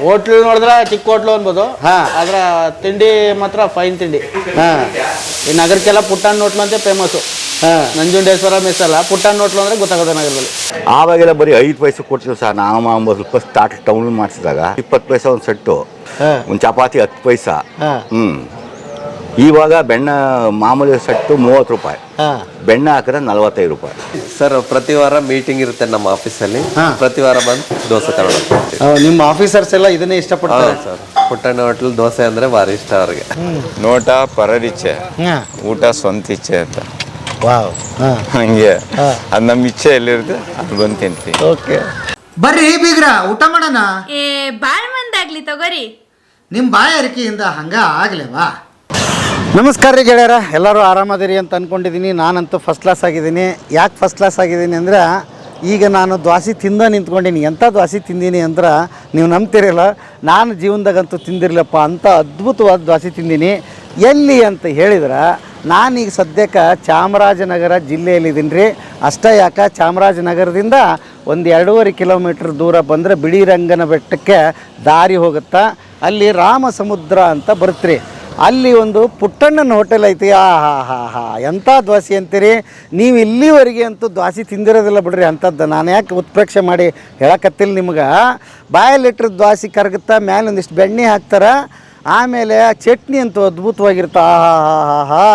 Hotel ನೋಡಿದ್ರೆ ಚಿಕ್ಕ hotel ಅನ್ಬೋದು ಹಾ. ಆದ್ರೆ ತಿಂಡಿ ಮಾತ್ರ ಫೈನ್ ತಿಂಡಿ ಹಾಂ ಈ ನಗರಕ್ಕೆಲ್ಲ ಪುಟ್ಟಣ್ಣ ಹೋಟ್ಲು ಅಂತ ಫೇಮಸ್ಸು ಹಾಂ ನಂಜುಂಡೇಶ್ವರ ಮೆಸ್ ಅಲ್ಲ ಪುಟ್ಟಣ್ಣ ಹೋಟ್ಲು ಅಂದ್ರೆ ಗೊತ್ತಾಗೋದು ನಗರದಲ್ಲಿ ಆವಾಗೆಲ್ಲ ಬರೀ ಐದು ಪೈಸೆ ಕೊಡ್ತೀವಿ ಸರ್ ನಾವು ಒಂಬತ್ತು ರೂಪಾಯಿ ಸ್ಟಾರ್ಟ್ ಟೌನ್ ಮಾಡಿಸಿದಾಗ ಇಪ್ಪತ್ತು ಪೈಸೆ ಒಂದು ಸೆಟ್ಟು ಹಾಂ ಒಂದು ಚಪಾತಿ ಹತ್ತು ಪೈಸಾ ಹಾಂ ಹ್ಞೂ ಇವಾಗ ಬೆಣ್ಣ ಮಾಮೂಲಿ ಸೆಟ್ಟು ಮೂವತ್ತು ರೂಪಾಯಿ. ಹಾಂ. ಬೆಣ್ಣೆ ಹಾಕಿದ್ರೆ ನಲವತ್ತೈದು ರೂಪಾಯಿ. ಸರ್ ಪ್ರತಿ ವಾರ ಮೀಟಿಂಗ್ ಇರುತ್ತೆ ನಮ್ಮ ಆಫೀಸಲ್ಲಿ. ಹಾ. ಪ್ರತಿ ವಾರ ಬಂದು ದೋಸೆ ತಗೊಂಡು ನಿಮ್ಮ ಆಫೀಸರ್ಸ್ ಎಲ್ಲ ಇದನ್ನೇ ಇಷ್ಟಪಡ್ತಾರೆ? ಸರ್. ಪುಟ್ಟಣ್ಣ ಹೋಟ್ಲ್ ದೋಸೆ ಅಂದ್ರೆ ಭಾರಿ ಇಷ್ಟ ಅವ್ರಿಗೆ. ನೋಟ ಪರರಿಚ್ಛೆ ಹಾಂ. ಊಟ ಸ್ವಂತ ಇಚ್ಛೆ ಅಂತ. ಹಂಗೆ. ಅದು ನಮ್ಮ ಇಚ್ಛೆ ಎಲ್ಲಿರುತ್ತೆ ಅದು ಬಂದು ತಿಂತೀವಿ. ಓಕೆ. ಬರ್ರಿ ಬೀಗ್ರ ಊಟ ಮಾಡೋಣ? ಏ ಬಾಳ್ ಮಂದಾಗ್ಲಿ ತಗೋರಿ. ನಿಮ್ಮ ಬಾಯಾರಿಕೆಯಿಂದ ಹಂಗ ಆಗ್ಲೇವಾ? ನಮಸ್ಕಾರ ರೀ ಗೆಳೆಯರ, ಎಲ್ಲರೂ ಆರಾಮದಿರಿ ಅಂತ ಅಂದ್ಕೊಂಡಿದ್ದೀನಿ ನಾನಂತೂ ಫಸ್ಟ್ ಕ್ಲಾಸ್ ಆಗಿದ್ದೀನಿ. ಯಾಕೆ ಫಸ್ಟ್ ಕ್ಲಾಸ್ ಆಗಿದ್ದೀನಿ ಅಂದ್ರೆ, ಈಗ ನಾನು ದ್ವಾಸಿ ತಿಂದ ನಿಂತ್ಕೊಂಡಿನಿ. ಎಂಥ ದ್ವಾಸಿ ತಿಂದೀನಿ ಅಂದ್ರೆ, ನೀವು ನಂಬ್ತಿರಲ್ಲ, ನಾನು ಜೀವನದಾಗಂತೂ ತಿಂದಿರಲಪ್ಪ ಅಂತ ಅದ್ಭುತವಾದ ದ್ವಾಸಿ ತಿಂದೀನಿ. ಎಲ್ಲಿ ಅಂತ ಹೇಳಿದ್ರೆ, ನಾನೀಗ ಸದ್ಯಕ್ಕೆ ಚಾಮರಾಜನಗರ ಜಿಲ್ಲೆಯಲ್ಲಿದ್ದೀನಿ ರೀ. ಅಷ್ಟೇ ಯಾಕೆ, ಚಾಮರಾಜನಗರದಿಂದ ಒಂದು ಎರಡೂವರೆ ಕಿಲೋಮೀಟ್ರ್ ದೂರ ಬಂದರೆ ಬಿಳಿರಂಗನ ಬೆಟ್ಟಕ್ಕೆ ದಾರಿ ಹೋಗುತ್ತಾ, ಅಲ್ಲಿ ರಾಮ ಸಮುದ್ರ ಅಂತ ಬರುತ್ತೆ ಅಲ್ಲಿ ಒಂದು ಪುಟ್ಟಣ್ಣನ ಹೋಟೆಲ್ ಐತಿ. ಆ, ಹಾ ಹಾ ಹಾ. ಎಂಥ ದ್ವಾಸಿ ಅಂತೀರಿ? ನೀವು ಇಲ್ಲಿವರೆಗೆ ಅಂತೂ ದ್ವಾಸಿ ತಿಂದಿರೋದಿಲ್ಲ ಬಿಡ್ರಿ ಅಂಥದ್ದು. ನಾನು ಯಾಕೆ ಉತ್ಪ್ರೇಕ್ಷೆ ಮಾಡಿ ಹೇಳಕತ್ತಿಲ್ಲ ನಿಮ್ಗೆ? ಬಾಯಲ್ಲಿಟ್ಟರೆ ದ್ವಾಸಿ ಕರಗುತ್ತಾ ಮ್ಯಾಲೆ ಒಂದಿಷ್ಟು ಬೆಣ್ಣೆ ಹಾಕ್ತಾರೆ? ಆಮೇಲೆ ಚಟ್ನಿ ಅಂತೂ ಅದ್ಭುತವಾಗಿರುತ್ತೆ. ಆ ಹಾ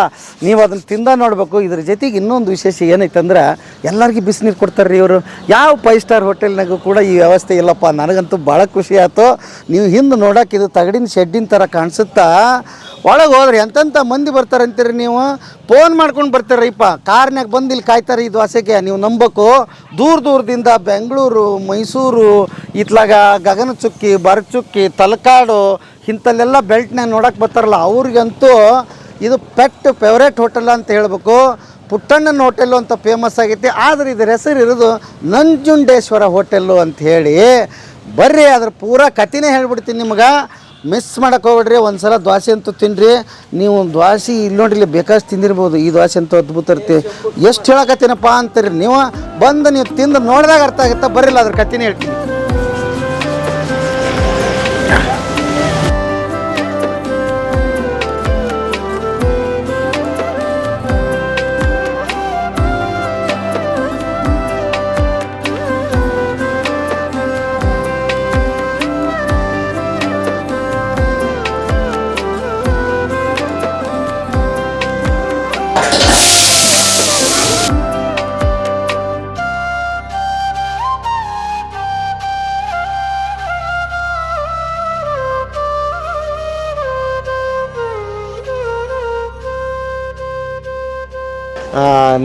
ನೀವು ಅದನ್ನು ತಿಂದ ನೋಡಬೇಕು. ಇದ್ರ ಜೊತೆಗೆ ಇನ್ನೊಂದು ವಿಶೇಷ ಏನೈತಂದ್ರೆ ಎಲ್ಲರಿಗೂ ಬಿಸಿನೀರು ಕೊಡ್ತಾರೆ ರೀ ಇವರು. ಯಾವ ಫೈವ್ ಸ್ಟಾರ್ ಹೋಟೆಲ್ನಾಗೂ ಕೂಡ ಈ ವ್ಯವಸ್ಥೆ ಇಲ್ಲಪ್ಪ. ನನಗಂತೂ ಭಾಳ ಖುಷಿ ಆಯಿತು. ನೀವು ಹಿಂದೆ ನೋಡೋಕೆ ಇದು ತಗಡಿನ ಶೆಡ್ಡಿನ ಥರ ಕಾಣಿಸುತ್ತಾ? ಒಳಗೆ ಹೋದ್ರೆ ಎಂತೆಂಥ ಮಂದಿ ಬರ್ತಾರೆ ಅಂತೀರಿ ನೀವು? ಫೋನ್ ಮಾಡ್ಕೊಂಡು ಬರ್ತಾರೈಪ ಕಾರ್ನಾಗ ಬಂದು ಇಲ್ಲಿ ಕಾಯ್ತಾರೆ ಇದು ದೋಸೆಗೆ ನೀವು ನಂಬಕು. ದೂರ ದೂರದಿಂದ ಬೆಂಗಳೂರು, ಮೈಸೂರು, ಇತ್ಲಾಗ ಗಗನಚುಕ್ಕಿ ಬರಚುಕ್ಕಿ ತಲಕಾಡು ಇಂಥಲ್ಲೆಲ್ಲ ಬೆಲ್ಟ್ನಾಗ ನೋಡಕ್ಕೆ ಬರ್ತಾರಲ್ಲ, ಅವ್ರಿಗಂತೂ ಇದು ಪೆಟ್ ಫೇವ್ರೇಟ್ ಹೋಟೆಲ್ ಅಂತ ಹೇಳಬೇಕು. ಪುಟ್ಟಣ್ಣನ ಹೋಟೆಲ್ಲು ಅಂತ ಫೇಮಸ್ ಆಗೈತಿ. ಆದರೆ ಇದ್ರ ಹೆಸರು ಇರೋದು ನಂಜುಂಡೇಶ್ವರ ಹೋಟೆಲ್ಲು ಅಂತ ಹೇಳಿ. ಬರ್ರಿ, ಅದ್ರ ಪೂರ ಕಥೆನೇ ಹೇಳ್ಬಿಡ್ತೀನಿ ನಿಮ್ಗೆ. ಮಿಸ್ ಮಾಡಕ್ಕೆ ಹೋಗ್ಬಿಡ್ರಿ ಒಂದು ಸಲ ದ್ವಾಸೆ ಅಂತೂ ತಿನ್ನಿರಿ ನೀವು ದ್ವಾಸೆ ಇಲ್ಲಿ ನೋಡ್ರಿ, ಇಲ್ಲಿ ಬೇಕಾಷ್ಟು ತಿಂದಿರ್ಬೋದು. ಈ ದ್ವಾಸೆ ಅಂತೂ ಅದ್ಭುತ ಇರ್ತಿ ಎಷ್ಟು ಹೇಳಕತ್ತೀನಪ್ಪ ಅಂತೀರಿ ನೀವು? ಬಂದು ನೀವು ತಿಂದು ನೋಡಿದಾಗ ಅರ್ಥ ಆಗುತ್ತೆ? ಬರಿಲ್ಲ ಅದ್ರ ಕಥೆನೇ ಹೇಳ್ತೀನಿ.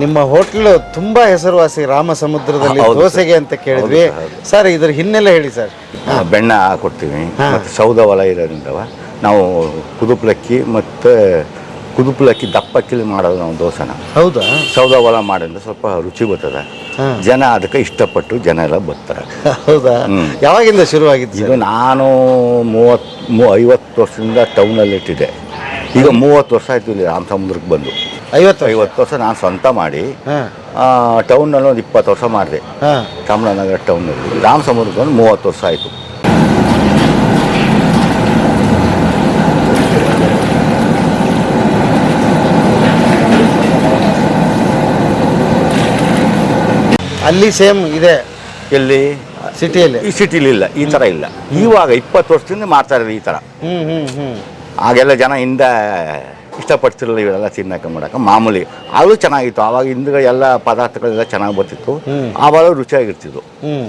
ನಿಮ್ಮ ಹೋಟ್ಲು ತುಂಬಾ ಹೆಸರುವಾಸಿ ರಾಮ ಸಮುದ್ರದಲ್ಲಿ ಹೌದು ಸರ್. ದೋಸೆಗೆ ಅಂತ ಕೇಳಿದ್ವಿ. ಸರ್ ಇದ್ರ ಹಿನ್ನೆಲೆ ಹೇಳಿ ಸರ್. ಬೆಣ್ಣೆ ಹಾಕೊಡ್ತೀವಿ. ಸೌದ ಮತ್ತು ಸೌದೆ ಹೊಲ ಇರೋದ್ರಿಂದ ನಾವು ಕುದುಪ್ಲಕ್ಕಿ ಮತ್ತು ಕುದುಪ್ಲಕ್ಕಿ ದಪ್ಪಕ್ಕಿಲಿ ಮಾಡೋದು ನಾವು ದೋಸೆನ. ಹೌದಾ? ಸೌದ ಒಲ ಮಾಡೋದ್ರಿಂದ ಸ್ವಲ್ಪ ರುಚಿ ಬರ್ತದೆ. ಹಾ. ಜನ ಅದಕ್ಕೆ ಇಷ್ಟಪಟ್ಟು ಜನ ಎಲ್ಲ ಬರ್ತಾರೆ. ಹೌದಾ? ಹ್ಮ್. ಯಾವಾಗಿಂದ ಶುರುವಾಗಿದ್ದು ಇದು ನಾನು ಮೂವತ್ತು ಮೂ ಐವತ್ತು ವರ್ಷದಿಂದ ಟೌನಲ್ಲಿ ಇಟ್ಟಿದ್ದೆ ಈಗ ಮೂವತ್ತು ವರ್ಷ ಆಯ್ತು ಇಲ್ಲಿ ರಾಮ ಸಮುದ್ರಕ್ಕೆ ಬಂದು. ಐವತ್ತು ಐವತ್ತು ವರ್ಷ ನಾನು ಸ್ವಂತ ಮಾಡಿ ಟೌನಲ್ಲಿ ಒಂದು ಇಪ್ಪತ್ತು ವರ್ಷ ಮಾಡಿದೆ. ಚಾಮರಾಜನಗರ ಟೌನಲ್ಲಿ ರಾಮ ಸಮುದ್ರಕ್ಕೆ ಒಂದು ಮೂವತ್ತು ವರ್ಷ ಆಯಿತು. ಅಲ್ಲಿ ಸೇಮ್ ಇದೆ. ಎಲ್ಲಿ? ಸಿಟಿಯಲ್ಲಿ ಈ ಸಿಟಿಲಿ ಇಲ್ಲ ಈ ಥರ ಇಲ್ಲ. ಇವಾಗ ಇಪ್ಪತ್ತು ವರ್ಷದಿಂದ ಮಾಡ್ತಾ ಇರೋದು ಈ ಥರ ಹ್ಮ್ ಹ್ಮ್ ಹ್ಮ್. ಆಗೆಲ್ಲ ಜನ ಹಿಂದೆ ಇಷ್ಟಪಡ್ತಿರಲಿಲ್ಲ ಇವೆಲ್ಲ ತಿನ್ನಕ್ಕೆ ಮಾಡಕ್ಕೆ. ಮಾಮೂಲಿ ಅದು ಚೆನ್ನಾಗಿತ್ತು. ಆವಾಗ ಹಿಂದೆ ಎಲ್ಲ ಪದಾರ್ಥಗಳೆಲ್ಲ ಚೆನ್ನಾಗಿ ಬರ್ತಿತ್ತು. ಆವಾಗ ರುಚಿಯಾಗಿರ್ತಿದ್ವು.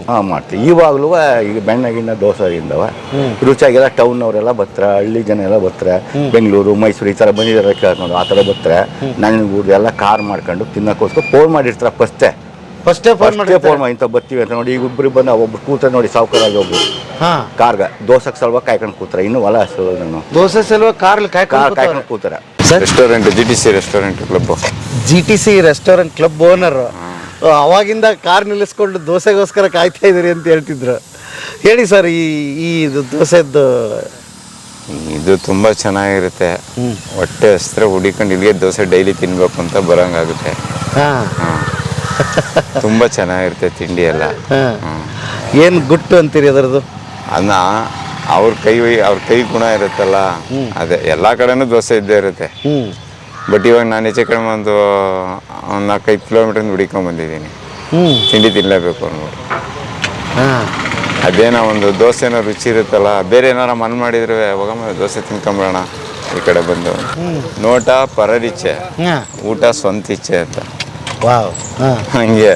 ಹಾ ಮಾಡ್ತೀವಿ. ಇವಾಗಲೂ ಈಗ ಬೆಣ್ಣೆ ಗಿಣ್ಣೆ ದೋಸೆ ಇಂದವ ರುಚಿಯಾಗೆಲ್ಲ ಟೌನ್ನವರೆಲ್ಲ ಬರ್ತಾರೆ ಹಳ್ಳಿ ಜನ ಎಲ್ಲ ಬರ್ತಾರೆ. ಬೆಂಗಳೂರು ಮೈಸೂರು ಈ ಥರ ಬಂದಿದ್ದಾರೆ ಕೇಳ್ಕೊಂಡು ಆ ಥರ ಬರ್ತಾರೆ. ನನಗೂರು ಎಲ್ಲ ಕಾರ್ ಮಾಡ್ಕೊಂಡು ತಿನ್ನೋಕ್ಕೋಸ್ಕರ ಫೋನ್ ಮಾಡಿರ್ತಾರೆ ಫಸ್ಟೇ. ಫಸ್ಟೇ ಫೋನ್ ಫಸ್ಟೇ ಮಾಡಿ ಫೋನ್ ಮಾಡಿ ಇಂಥ ಬರ್ತೀವಿ ಅಂತ ನೋಡಿ ಈಗ ಒಬ್ರು ಬಂದ ಒಬ್ರು ಕೂತಾರೆ ನೋಡಿ ಸಾವುಕಾರಾಗಿ ಒಬ್ರು ಹಾ. ಕಾರ್ಗ ದೋಸೆಗೆ ಸಲುವಾಗಿ ಕಾಯ್ಕೊಂಡು ಕೂತಾರೆ. ಇನ್ನು ಹೊಲ ನಾನು. ದೋಸೆ ಸಲುವ ಕಾರ್ಲಿ ಕಾರ್ ಕಾಯ್ಕೊಂಡು ಕಾಯ್ಕೊಂಡು ಕೂತಾರೆ. Restaurant G T C restaurant club G T C restaurant club owner. ಅವಾಗಿಂದ ಕಾರ್ ನಿಲ್ಲಿಸ್ಕೊಂಡು ದೋಸೆಗೋಸ್ಕರ ಕಾಯ್ತಾ ಇದ್ದೀರಿ ಅಂತ ಹೇಳ್ತಿದ್ರು. ಹೇಳಿ ಸರ್ ಈ ಈ ಇದು ದೋಸೆದ್ದು. ಇದು ತುಂಬ ಚೆನ್ನಾಗಿರುತ್ತೆ. ಹೊಟ್ಟೆ ಹಸ್ತ್ರ ಹುಡಿಕೊಂಡು ಇಲ್ಲಿಗೆ ದೋಸೆ ಡೈಲಿ ತಿನ್ಬೇಕು ಅಂತ ಬರೋಂಗಾಗುತ್ತೆ. ಹಾ. ತುಂಬಾ ಚೆನ್ನಾಗಿರುತ್ತೆ ತಿಂಡಿ ಎಲ್ಲ. ಏನು ಗುಟ್ಟು ಅಂತೀರಿ ಅದರದ್ದು? ಅನ್ನ ಅವ್ರ ಕೈ ಅವ್ರ ಕೈ ಗುಣ ಇರುತ್ತಲ್ಲ ಅದೇ ಎಲ್ಲ ಕಡೆನೂ ದೋಸೆ ಇದ್ದೇ ಇರುತ್ತೆ. ಬಟ್ ಇವಾಗ ನಾನು ಹೆಚ್ಚು ಕಡಿಮೆ ಒಂದು ಒಂದು ನಾಲ್ಕೈದು ಕಿಲೋಮೀಟರ್ ಹುಡಿಕೊಂಡ್ ಬಂದಿದ್ದೀನಿ. ತಿಂಡಿ ತಿನ್ನಲೇಬೇಕು ಅನ್ಬಿಟ್ಟು ಅದೇನೋ ಒಂದು ದೋಸೆನೋ ರುಚಿ ಇರುತ್ತಲ್ಲ ಬೇರೆ ಏನಾರ ಮನ್ ಮಾಡಿದ್ರೆ ಹೋಗಮ್ಮ ದೋಸೆ ತಿನ್ಕೊಂಬಿಡೋಣ ಈ ಕಡೆ ಬಂದು. ನೋಟ ಪರರಿಚ್ಛೆ ಊಟ ಸ್ವಂತ ಇಚ್ಛೆ ಅಂತ. ಹಂಗೆ.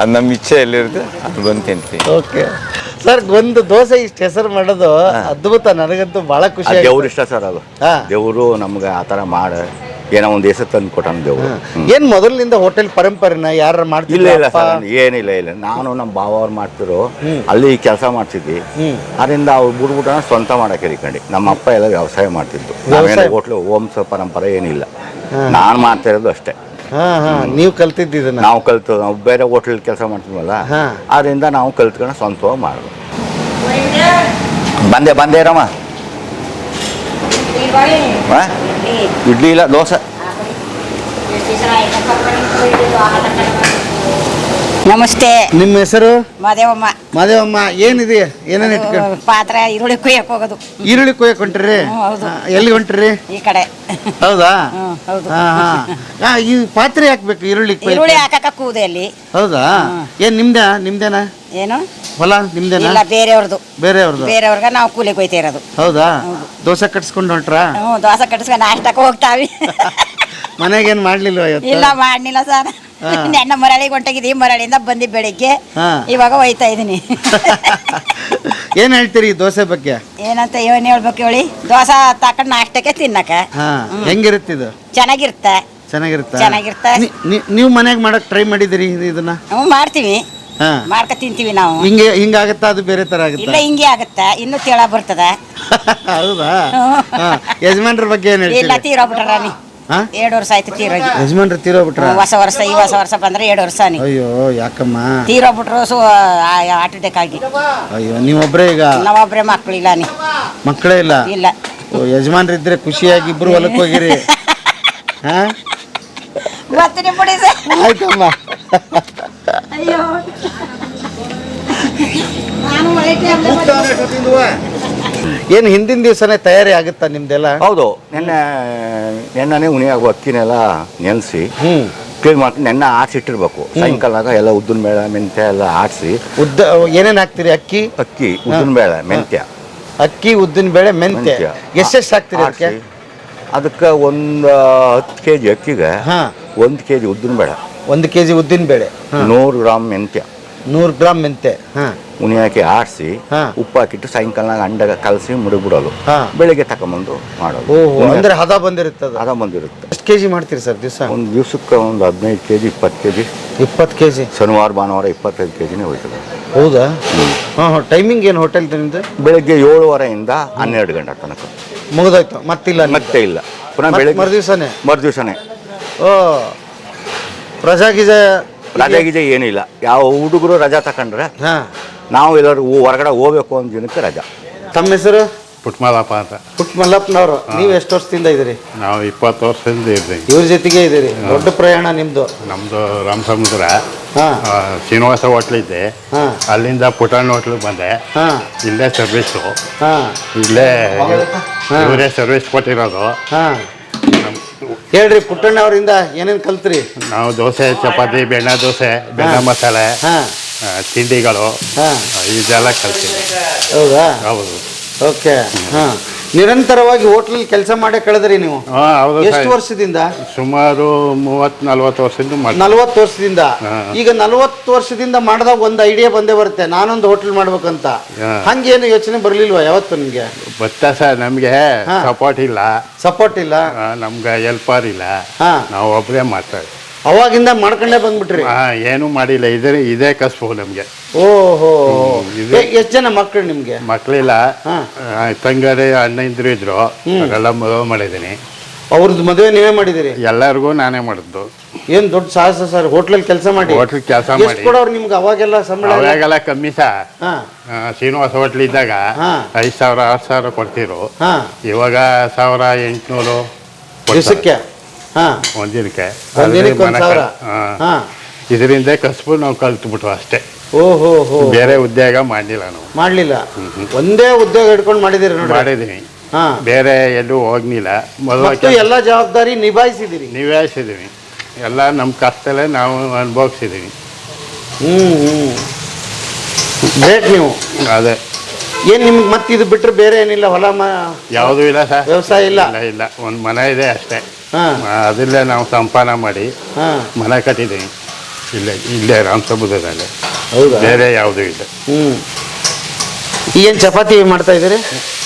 ಅದು ನಮ್ಮ ಇಚ್ಛೆ ಎಲ್ಲಿರುತ್ತೆ ಅದು ಬಂದು ತಿಂತೀವಿ ಓಕೆ. ಸರ್ ಒಂದು ದೋಸೆ ಇಷ್ಟ ಹೆಸರು ಮಾಡೋದು ಅದ್ಭುತ. ನನಗಂತೂ ಬಹಳ ಖುಷಿ. ದೇವ್ರ ಇಷ್ಟ ಸರ್ ಅದು. ಹಾ. ದೇವರು ನಮ್ಗೆ ಆ ಥರ ಮಾಡ. ಏನೋ ಒಂದು ಹೆಸರು ತಂದು ಕೊಟ್ಟಾನ ದೇವ್ರು. ಏನ್ ಮೊದಲಿನಿಂದ ಹೋಟೆಲ್ ಪರಂಪರೆನ ಯಾರು ಇಲ್ಲ ಮಾಡ್ತಿಲ್ಲ ಇಲ್ಲ ಸರ್ ಏನಿಲ್ಲ ಇಲ್ಲ. ನಾನು ನಮ್ಮ ಭಾವ ಅವ್ರು ಮಾಡ್ತಿರೋ ಅಲ್ಲಿ ಕೆಲಸ ಮಾಡ್ತಿದ್ವಿ. ಅದರಿಂದ ಅವ್ರು ಬಿಡ್ಬಿಟ್ಟ ಸ್ವಂತ ಮಾಡಕ್ಕೆ ಹಿಡ್ಕೊಂಡು ನಮ್ಮ ಅಪ್ಪ ಎಲ್ಲ ವ್ಯವಸಾಯ ಮಾಡ್ತಿದ್ದು ನಾವೇನು ಹೋಟ್ಲು ವಂಶ ಪರಂಪರೆ ಏನಿಲ್ಲ. ನಾನು ಮಾಡ್ತಾ ಇರೋದು ಅಷ್ಟೇ. ಹಾ ಹಾ. ನೀವು ಕಲ್ತಿದ್ದಿದ್ದನ್ನ ನಾವು ಕಲ್ತು ನಾವು ಬೇರೆ ಹೋಟೆಲ್ ಕೆಲಸ ಮಾಡ್ತೀವಲ್ಲ ಹಾ. ಅದರಿಂದ ನಾವು ಕಲ್ತ್ಕೊಂಡು ಸ್ವಂತವಾಗಿ ಮಾಡೋದು ಬಂದೆ ಬಂದೆ ರಮ್ಮ ಹಾ? ಇಡ್ಲಿ. ಇಲ್ಲ ದೋಸೆ. ನಮಸ್ತೆ. ನಿಮ್ಮ ಹೆಸರು? ಮಾದೇವಮ್ಮ. ಮಾದೇವಮ್ಮ ಏನಿದೆ? ಏನೇನು ಇಟ್ಕೊಂಡು ಪಾತ್ರ ಈರುಳ್ಳಿ ಕುಯ್ಯಕ್ ಹೋಗೋದು. ಈರುಳ್ಳಿ ಕೊಯ್ಯಕ್ಕೆ ಹೊಂಟ್ರಿ. ಎಲ್ಲಿ ಹೊಂಟ್ರಿ? ಈ ಕಡೆ. ಹೌದಾ? ಹೌದು. ಹಾ ಈ ಪಾತ್ರೆ ಹಾಕ್ಬೇಕು ಈರುಳ್ಳಿ ಕೊಯ್ಯಕ್ಕೆ? ಈರುಳ್ಳಿ ಹಾಕಕ್ಕ ಕೂದೆ ಅಲ್ಲಿ. ಹೌದಾ? ಏನ್ ನಿಮ್ದ ನಿಮ್ದೇನ? ಏನು? ಹೊಲ ನಿಮ್ದೇನಾ? ಇಲ್ಲ ಬೇರೆಯವ್ರದ್ದು ಬೇರೆಯವ್ರದ್ದು ಬೇರೆಯವ್ರಿಗೆ ನಾವು ಕೂಲಿ ಕೊಯ್ತಾ ಇರೋದು ಹೌದಾ. ದೋಸೆ ಕಟ್ಸ್ಕೊಂಡು ಹೊಂಟ್ರಾ? ಹ್ಞೂ ದೋಸೆ ಕಟ್ಟಿಸ್ಕೊಂಡು ನಾಷ್ಟಕ್ಕೆ ಹೋಗ್ತಾವಿ. ಮನೆಗೇನ್ ಮಾಡ್ಲಿಲ್ವಾ ಇವತ್ತು? ಇಲ್ಲ ಮಾಡ್ಲಿಲ್ಲ ಸರ್. ನೆನ್ನ ಮರಳಿಗೆ ಹೊಂಟೋಗಿದ್ದೀವಿ ಮರಳಿಂದ ಬಂದಿ ಬೆಳಿಗ್ಗೆ ಹಾ. ಇವಾಗ ಹೋಯ್ತಾ ಇದೀನಿ ಏನ್ ಹೇಳ್ತೀರಿ ಈ ದೋಸೆ ಬಗ್ಗೆ? ಏನಂತ ಏನ್ ಹೇಳ್ಬೇಕು ಹೇಳಿ? ದೋಸೆ ತಕೊಂಡ್ ನಾಷ್ಟಕ್ಕೆ ತಿನ್ನಕ. ಹಾ ಹೆಂಗಿರುತ್ತಿದು ಚೆನ್ನಾಗಿರುತ್ತೆ ಚೆನ್ನಾಗಿರುತ್ತಾ? ಚೆನ್ನಾಗಿರುತ್ತೆ. ನೀ- ನೀ- ನೀವು ಮನೆಗೆ ಮಾಡಕ್ ಟ್ರೈ ಮಾಡಿದಿರಿ ಇದನ್ನ? ನಾವು ಮಾಡ್ತೀವಿ. ಹಾ. ಮಾಡ್ಕ ತಿಂತೀವಿ ನಾವು. ಹಿಂಗೆ ಹಿಂಗಾಗತ್ತಾ? ಅದು ಬೇರೆ ತರ ಇಲ್ಲ ಆಗುತ್ತಾ ಹಿಂಗೆ ಆಗುತ್ತೆ? ಇನ್ನು ತಿಳ ಬರ್ತದ. ಹೌದಾ. ಹಾ. ಯಜಮಾನ್ರ ಬಗ್ಗೆ ಏನ್ ಇಲ್ಲ ಹೇಳ್ತೀರಿ ತೀರೋಗ್ಬಿಟ್ರ ಎರಡು ವರ್ಷ ಆಯ್ತು ತೀರೋಗಿ ಯಜಮಾನ್ರು ತೀರೋಗ್ಬಿಟ್ರ ಹೊಸ ವರ್ಷ ಈ ಹೊಸ ವರ್ಷ ಬಂದ್ರೆ ಎರಡು ವರ್ಷ ನೀ. ಅಯ್ಯೋ ಯಾಕಮ್ಮ? ತೀರೋಗ್ಬಿಟ್ರು ಸೊ ಹಾರ್ಟ್ ಅಟ್ಯಾಕ್ ಆಗಿ ಅಯ್ಯೋ ನೀವೊಬ್ರೇ ಈಗ? ನಾವೊಬ್ರೆ ಇಲ್ಲ ನೀ. ಮಕ್ಕಳೇ ಇಲ್ಲ? ಇಲ್ಲ. ಯಜಮಾನ್ರು ಇದ್ರೆ ಖುಷಿಯಾಗಿ ಇಬ್ರು ಹೊಲಕ್ಕೆ ಹೋಗಿರಿ. ಹಾ? ಬರ್ತೀನಿ ಬಿಡಿ ಸರ್ ಆಯ್ತಮ್ಮ. ಅಯ್ಯೋ. ನಾನು ಏನು ಹಿಂದಿನ ದಿವಸನೇ ತಯಾರಿ ಆಗುತ್ತಾ ನಿಮ್ದೆಲ್ಲ? ಹೌದು. ನೆನ್ನೆ ನೆನ್ನೆ ಉಣಿಯಾಗುವ ಅಕ್ಕಿನೆಲ್ಲ ನೆನೆಸಿ ಹ್ಮ್. ಕ್ಲೀನ್ ಮಾಡ್ಕೊಂಡು ನೆನ್ನೆ ಆಡ್ಸಿಟ್ಟಿರ್ಬೇಕು ಸಾಯಂಕಾಲದಾಗ ಎಲ್ಲ ಉದ್ದಿನ ಬೇಳೆ ಮೆಂತ್ಯ ಎಲ್ಲ ಆಡಿಸಿ ಉದ್ದ ಏನೇನು ಹಾಕ್ತೀರಿ ಅಕ್ಕಿ? ಅಕ್ಕಿ ಉದ್ದಿನ ಬೇಳೆ ಮೆಂತ್ಯ. ಅಕ್ಕಿ ಉದ್ದಿನ ಬೇಳೆ ಮೆಂತ್ಯ. ಎಷ್ಟೆಷ್ಟು ಹಾಕ್ತೀರಿ ಅದಕ್ಕೆ ಅದಕ್ಕೆ ಒಂದು ಹತ್ತು ಕೆ ಜಿ ಅಕ್ಕಿಗೆ ಹಾ. ಒಂದು ಕೆ ಜಿ ಉದ್ದಿನ ಬೇಳೆ. ಒಂದು ಕೆ ಜಿ ಉದ್ದಿನ ಬೇಳೆ. ನೂರು ಗ್ರಾಮ್ ಮೆಂತ್ಯ. ನೂರು ಗ್ರಾಮ್ ಮೆಂತ್ಯ. ಹಾ. ಉಣಿಯಾಕಿ ಆಡಿಸಿ ಹಾ. ಉಪ್ಪು ಹಾಕಿಟ್ಟು ಸಾಯಂಕಾಲ ಅಂಡ ಕಲಸಿ ಮುಡಿಬಿಡೋದು. ಬೆಳಿಗ್ಗೆ ತಗೊಂಬಂದು ಮಾಡೋದು. ಅಂದ್ರೆ ಹದ ಬಂದಿರುತ್ತೆ ಅದ? ಬಂದಿರುತ್ತೆ. ಎಷ್ಟು ಕೆಜಿ ಮಾಡ್ತೀರಿ ಸರ್ ದಿವಸ? ಒಂದು ದಿವಸಕ್ಕೆ ಒಂದು ಹದಿನೈದು ಕೆಜಿ ಇಪ್ಪತ್ತು ಕೆಜಿ. ಇಪ್ಪತ್ತು ಕೆಜಿ? ಶನಿವಾರ ಭಾನುವಾರ ಇಪ್ಪತ್ತೈದು ಕೆಜಿನೇ ಹೋಯ್ತದೆ. ಹೌದಾ? ಟೈಮಿಂಗ್ ಏನು ಹೋಟೆಲ್ ತಿಂದ ಬೆಳಗ್ಗೆ ಏಳುವರೆಯಿಂದ ಹನ್ನೆರಡು ಗಂಟೆ ತನಕ. ಮುಗಿದೋಯ್ತು ಮತ್ತಿಲ್ಲ ಮತ್ತೆ ಇಲ್ಲ. ಪುನಃ ಬೆಳಗ್ಗೆ ಮರುದಿವ್ಸನೇ? ಮರುದಿವ್ಸನೇ. ಓ ರಜಾ ಗಿಜಾ ರಜೆ ಗಿಜಾ ಏನಿಲ್ಲ. ಯಾವ ಹುಡುಗರು ರಜಾ ತಕೊಂಡ್ರೆ ಹಾಂ. ನಾವು ಎಲ್ಲರೂ ಹೊರಗಡೆ ಹೋಗ್ಬೇಕು ಒಂದು ದಿನಕ್ಕೆ ರಜಾ. ತಮ್ಮ ಹೆಸರು? ಪುಟ್ಮಲಪ್ಪ ಅಂತ. ಪುಟ್ಮಲ್ಲಪ್ಪನವರು ನೀವು ಎಷ್ಟು ವರ್ಷದಿಂದ ಇದ್ದೀರಿ? ನಾವು ಇಪ್ಪತ್ತು ವರ್ಷದಿಂದ ಇದ್ದೀವಿ. ಇವ್ರ ಜೊತೆಗೆ ಇದ್ದೀರಿ. ದೊಡ್ಡ ಪ್ರಯಾಣ ನಿಮ್ಮದು ನಮ್ಮದು ರಾಮಸಮುದ್ರ. ಹಾಂ. ಆ, ಶ್ರೀನಿವಾಸ ಹೋಟ್ಲಿದ್ದೆ ಹಾ. ಅಲ್ಲಿಂದ ಪುಟಾಣ ಹೋಟ್ಲಿಗೆ ಬಂದೆ. ಹಾಂ. ಇಲ್ಲೇ ಸರ್ವಿಸು ಹಾಂ. ಇಲ್ಲೇ ಇವರೇ ಸರ್ವಿಸ್ ಕೊಟ್ಟಿರೋದು. ಹಾಂ. ಹೇಳ್ರಿ ಪುಟ್ಟಣ್ಣ ಅವರಿಂದ ಏನೇನು ಕಲ್ತ್ರಿ? ನಾವು ದೋಸೆ ಚಪಾತಿ ಬೆಣ್ಣೆ ದೋಸೆ ಬೆಣ್ಣೆ ಮಸಾಲೆ. ಹಾಂ. ತಿಂಡಿಗಳು. ಹಾಂ. ಇದೆಲ್ಲ ಕಲ್ತೀನಿ. ಹೌದಾ? ಹೌದು. ಓಕೆ. ಹಾಂ. ನಿರಂತರವಾಗಿ ಹೋಟ್ಲಲ್ಲಿ ಕೆಲಸ ಮಾಡೇ ಕಳೆದ್ರಿ ನೀವು? ಹಾಂ ಹೌದು ಎಷ್ಟು. ವರ್ಷದಿಂದ? ಸುಮಾರು ಮೂವತ್ತು ನಲ್ವತ್ತು ವರ್ಷದಿಂದ ನಲ್ವತ್ತು ವರ್ಷದಿಂದ? ಹಾ. ಈಗ ನಲ್ವತ್ತು ವರ್ಷದಿಂದ ಮಾಡಿದಾಗ ಒಂದು ಐಡಿಯಾ ಬಂದೇ ಬರುತ್ತೆ. ನಾನೊಂದು ಹೋಟೆಲ್ ಮಾಡ್ಬೇಕಂತ. ಹಾ. ಹಂಗೇನು ಯೋಚನೆ ಬರ್ಲಿಲ್ವಾ ಯಾವತ್ತು ನಿಮ್ಗೆ? ಬತ್ತ ಸರ್ ನಮಗೆ ಹಾ. ಸಪೋರ್ಟ್ ಇಲ್ಲ. ಸಪೋರ್ಟ್ ಇಲ್ಲ? ನಮ್ಗೆ ಹೆಲ್ಪರ್ ಇಲ್ಲ ಹಾ. ನಾವು ಒಬ್ಬರೇ ಮಾಡ್ತಾರೆ ಅವಾಗಿಂದ ಮಾಡ್ಕೊಂಡೇ ಬಂದ್ಬಿಟ್ರಿ. ಹಾ ಏನು ಮಾಡಿಲ್ಲ. ಇದೇ ಇದೇ ಕಸಬು ನಮಗೆ. ಓಹೋ. ಎಷ್ಟು ಜನ ಮಕ್ಕಳು ನಿಮ್ಗೆ? ಮಕ್ಕಳಿಲ್ಲ ಹಾ. ತಂಗಾರೆ ಅಣ್ಣ ಇದ್ರು. ಇದ್ರು ಅವರೆಲ್ಲ ಮದುವೆ ಮಾಡಿದೀನಿ ಅವ್ರದ್ದು ಮದುವೆ ನೀವೇ ಮಾಡಿದಿರಿ ಎಲ್ಲರಿಗೂ ನಾನೇ ಮಾಡಿದ್ದು. ಏನ್ ದೊಡ್ಡ ಸಾಹಸ ಸರ್? ಹೋಟ್ಲಲ್ಲಿ ಕೆಲಸ ಮಾಡಿ. ಹೋಟ್ಲ್ ಕೆಲಸ ಎಷ್ಟು ಮಾಡಿ. ಕೊಡೋರು ನಿಮ್ಗೆ ಅವಾಗೆಲ್ಲ ಸಂಬಳ ಎಲ್ಲ? ಅವಾಗೆಲ್ಲ ಕಮ್ಮಿ ಸಹ ಹಾ. ಶ್ರೀನಿವಾಸ ಹೋಟ್ಲ್ ಇದ್ದಾಗ ಹಾ. ಐದು ಸಾವಿರ ಆರು ಸಾವಿರ ಕೊಡ್ತಿರು ಹಾ. ಇವಾಗ ಸಾವಿರ ಎಂಟುನೂರು ದಿವಸಕ್ಕೆ? ಹಾ. ಒಂದಿನಕ್ಕೆ. ಒಂದಿನಕ್ಕೆ ಒಂದ್ ಸಾವಿರ. ಹಾ. ಇದರಿಂದ ಕಸಬು ನಾವು ಕಲ್ತ್ಬಿಟ್ವು ಅಷ್ಟೇ. ಓಹೋ ಹೋ ಬೇರೆ ಉದ್ಯೋಗ ಮಾಡಲಿಲ್ಲ ನಾವು. ಮಾಡಲಿಲ್ಲ. ಒಂದೇ ಉದ್ಯೋಗ ಇಟ್ಕೊಂಡು ಮಾಡಿದಿರಿ ನೋಡಿ ಮಾಡಿದೀನಿ ಹಾ. ಬೇರೆ ಎಲ್ಲೂ ಹೋಗ್ಲಿಲ್ಲ. ಮೊದಲು ಎಲ್ಲ ಜವಾಬ್ದಾರಿ ನಿಭಾಯಿಸಿದಿರಿ ನಿಭಾಯಿಸಿದೀವಿ. ಎಲ್ಲ ನಮ್ಮ ಕಷ್ಟಲ್ಲೇ ನಾವು ಅನುಭವಿಸಿದೀವಿ. ಹ್ಞೂ ಹ್ಞೂ ಬೇಕು ನೀವು. ಅದೇ. ಏನು ನಿಮ್ಗೆ ಮತ್ತೆ ಇದು ಬಿಟ್ಟರೆ ಬೇರೆ ಏನಿಲ್ಲ? ಹೊಲ ಮ ಯಾವುದೂ ಇಲ್ಲ ಸರ್. ವ್ಯವಸಾಯ ಇಲ್ಲ ಇಲ್ಲ. ಒಂದು ಮನೆ ಇದೆ ಅಷ್ಟೇ. ಹಾ. ಅದರಲ್ಲೇ ನಾವು ಸಂಪಾದನೆ ಮಾಡಿ ಹಾ. ಮನೆ ಕಟ್ಟಿದ್ದೀನಿ ಇಲ್ಲೇ ಇಲ್ಲೇ ರಾಮಸಮುದ್ರದಲ್ಲಿ. ಹೌದಾ? ಬೇರೆ ಯಾವುದೂ ಇಲ್ಲ. ಹ್ಞೂ ಏನು ಚಪಾತಿ ಮಾಡ್ತಾ ಇದ್ದೀರಿ?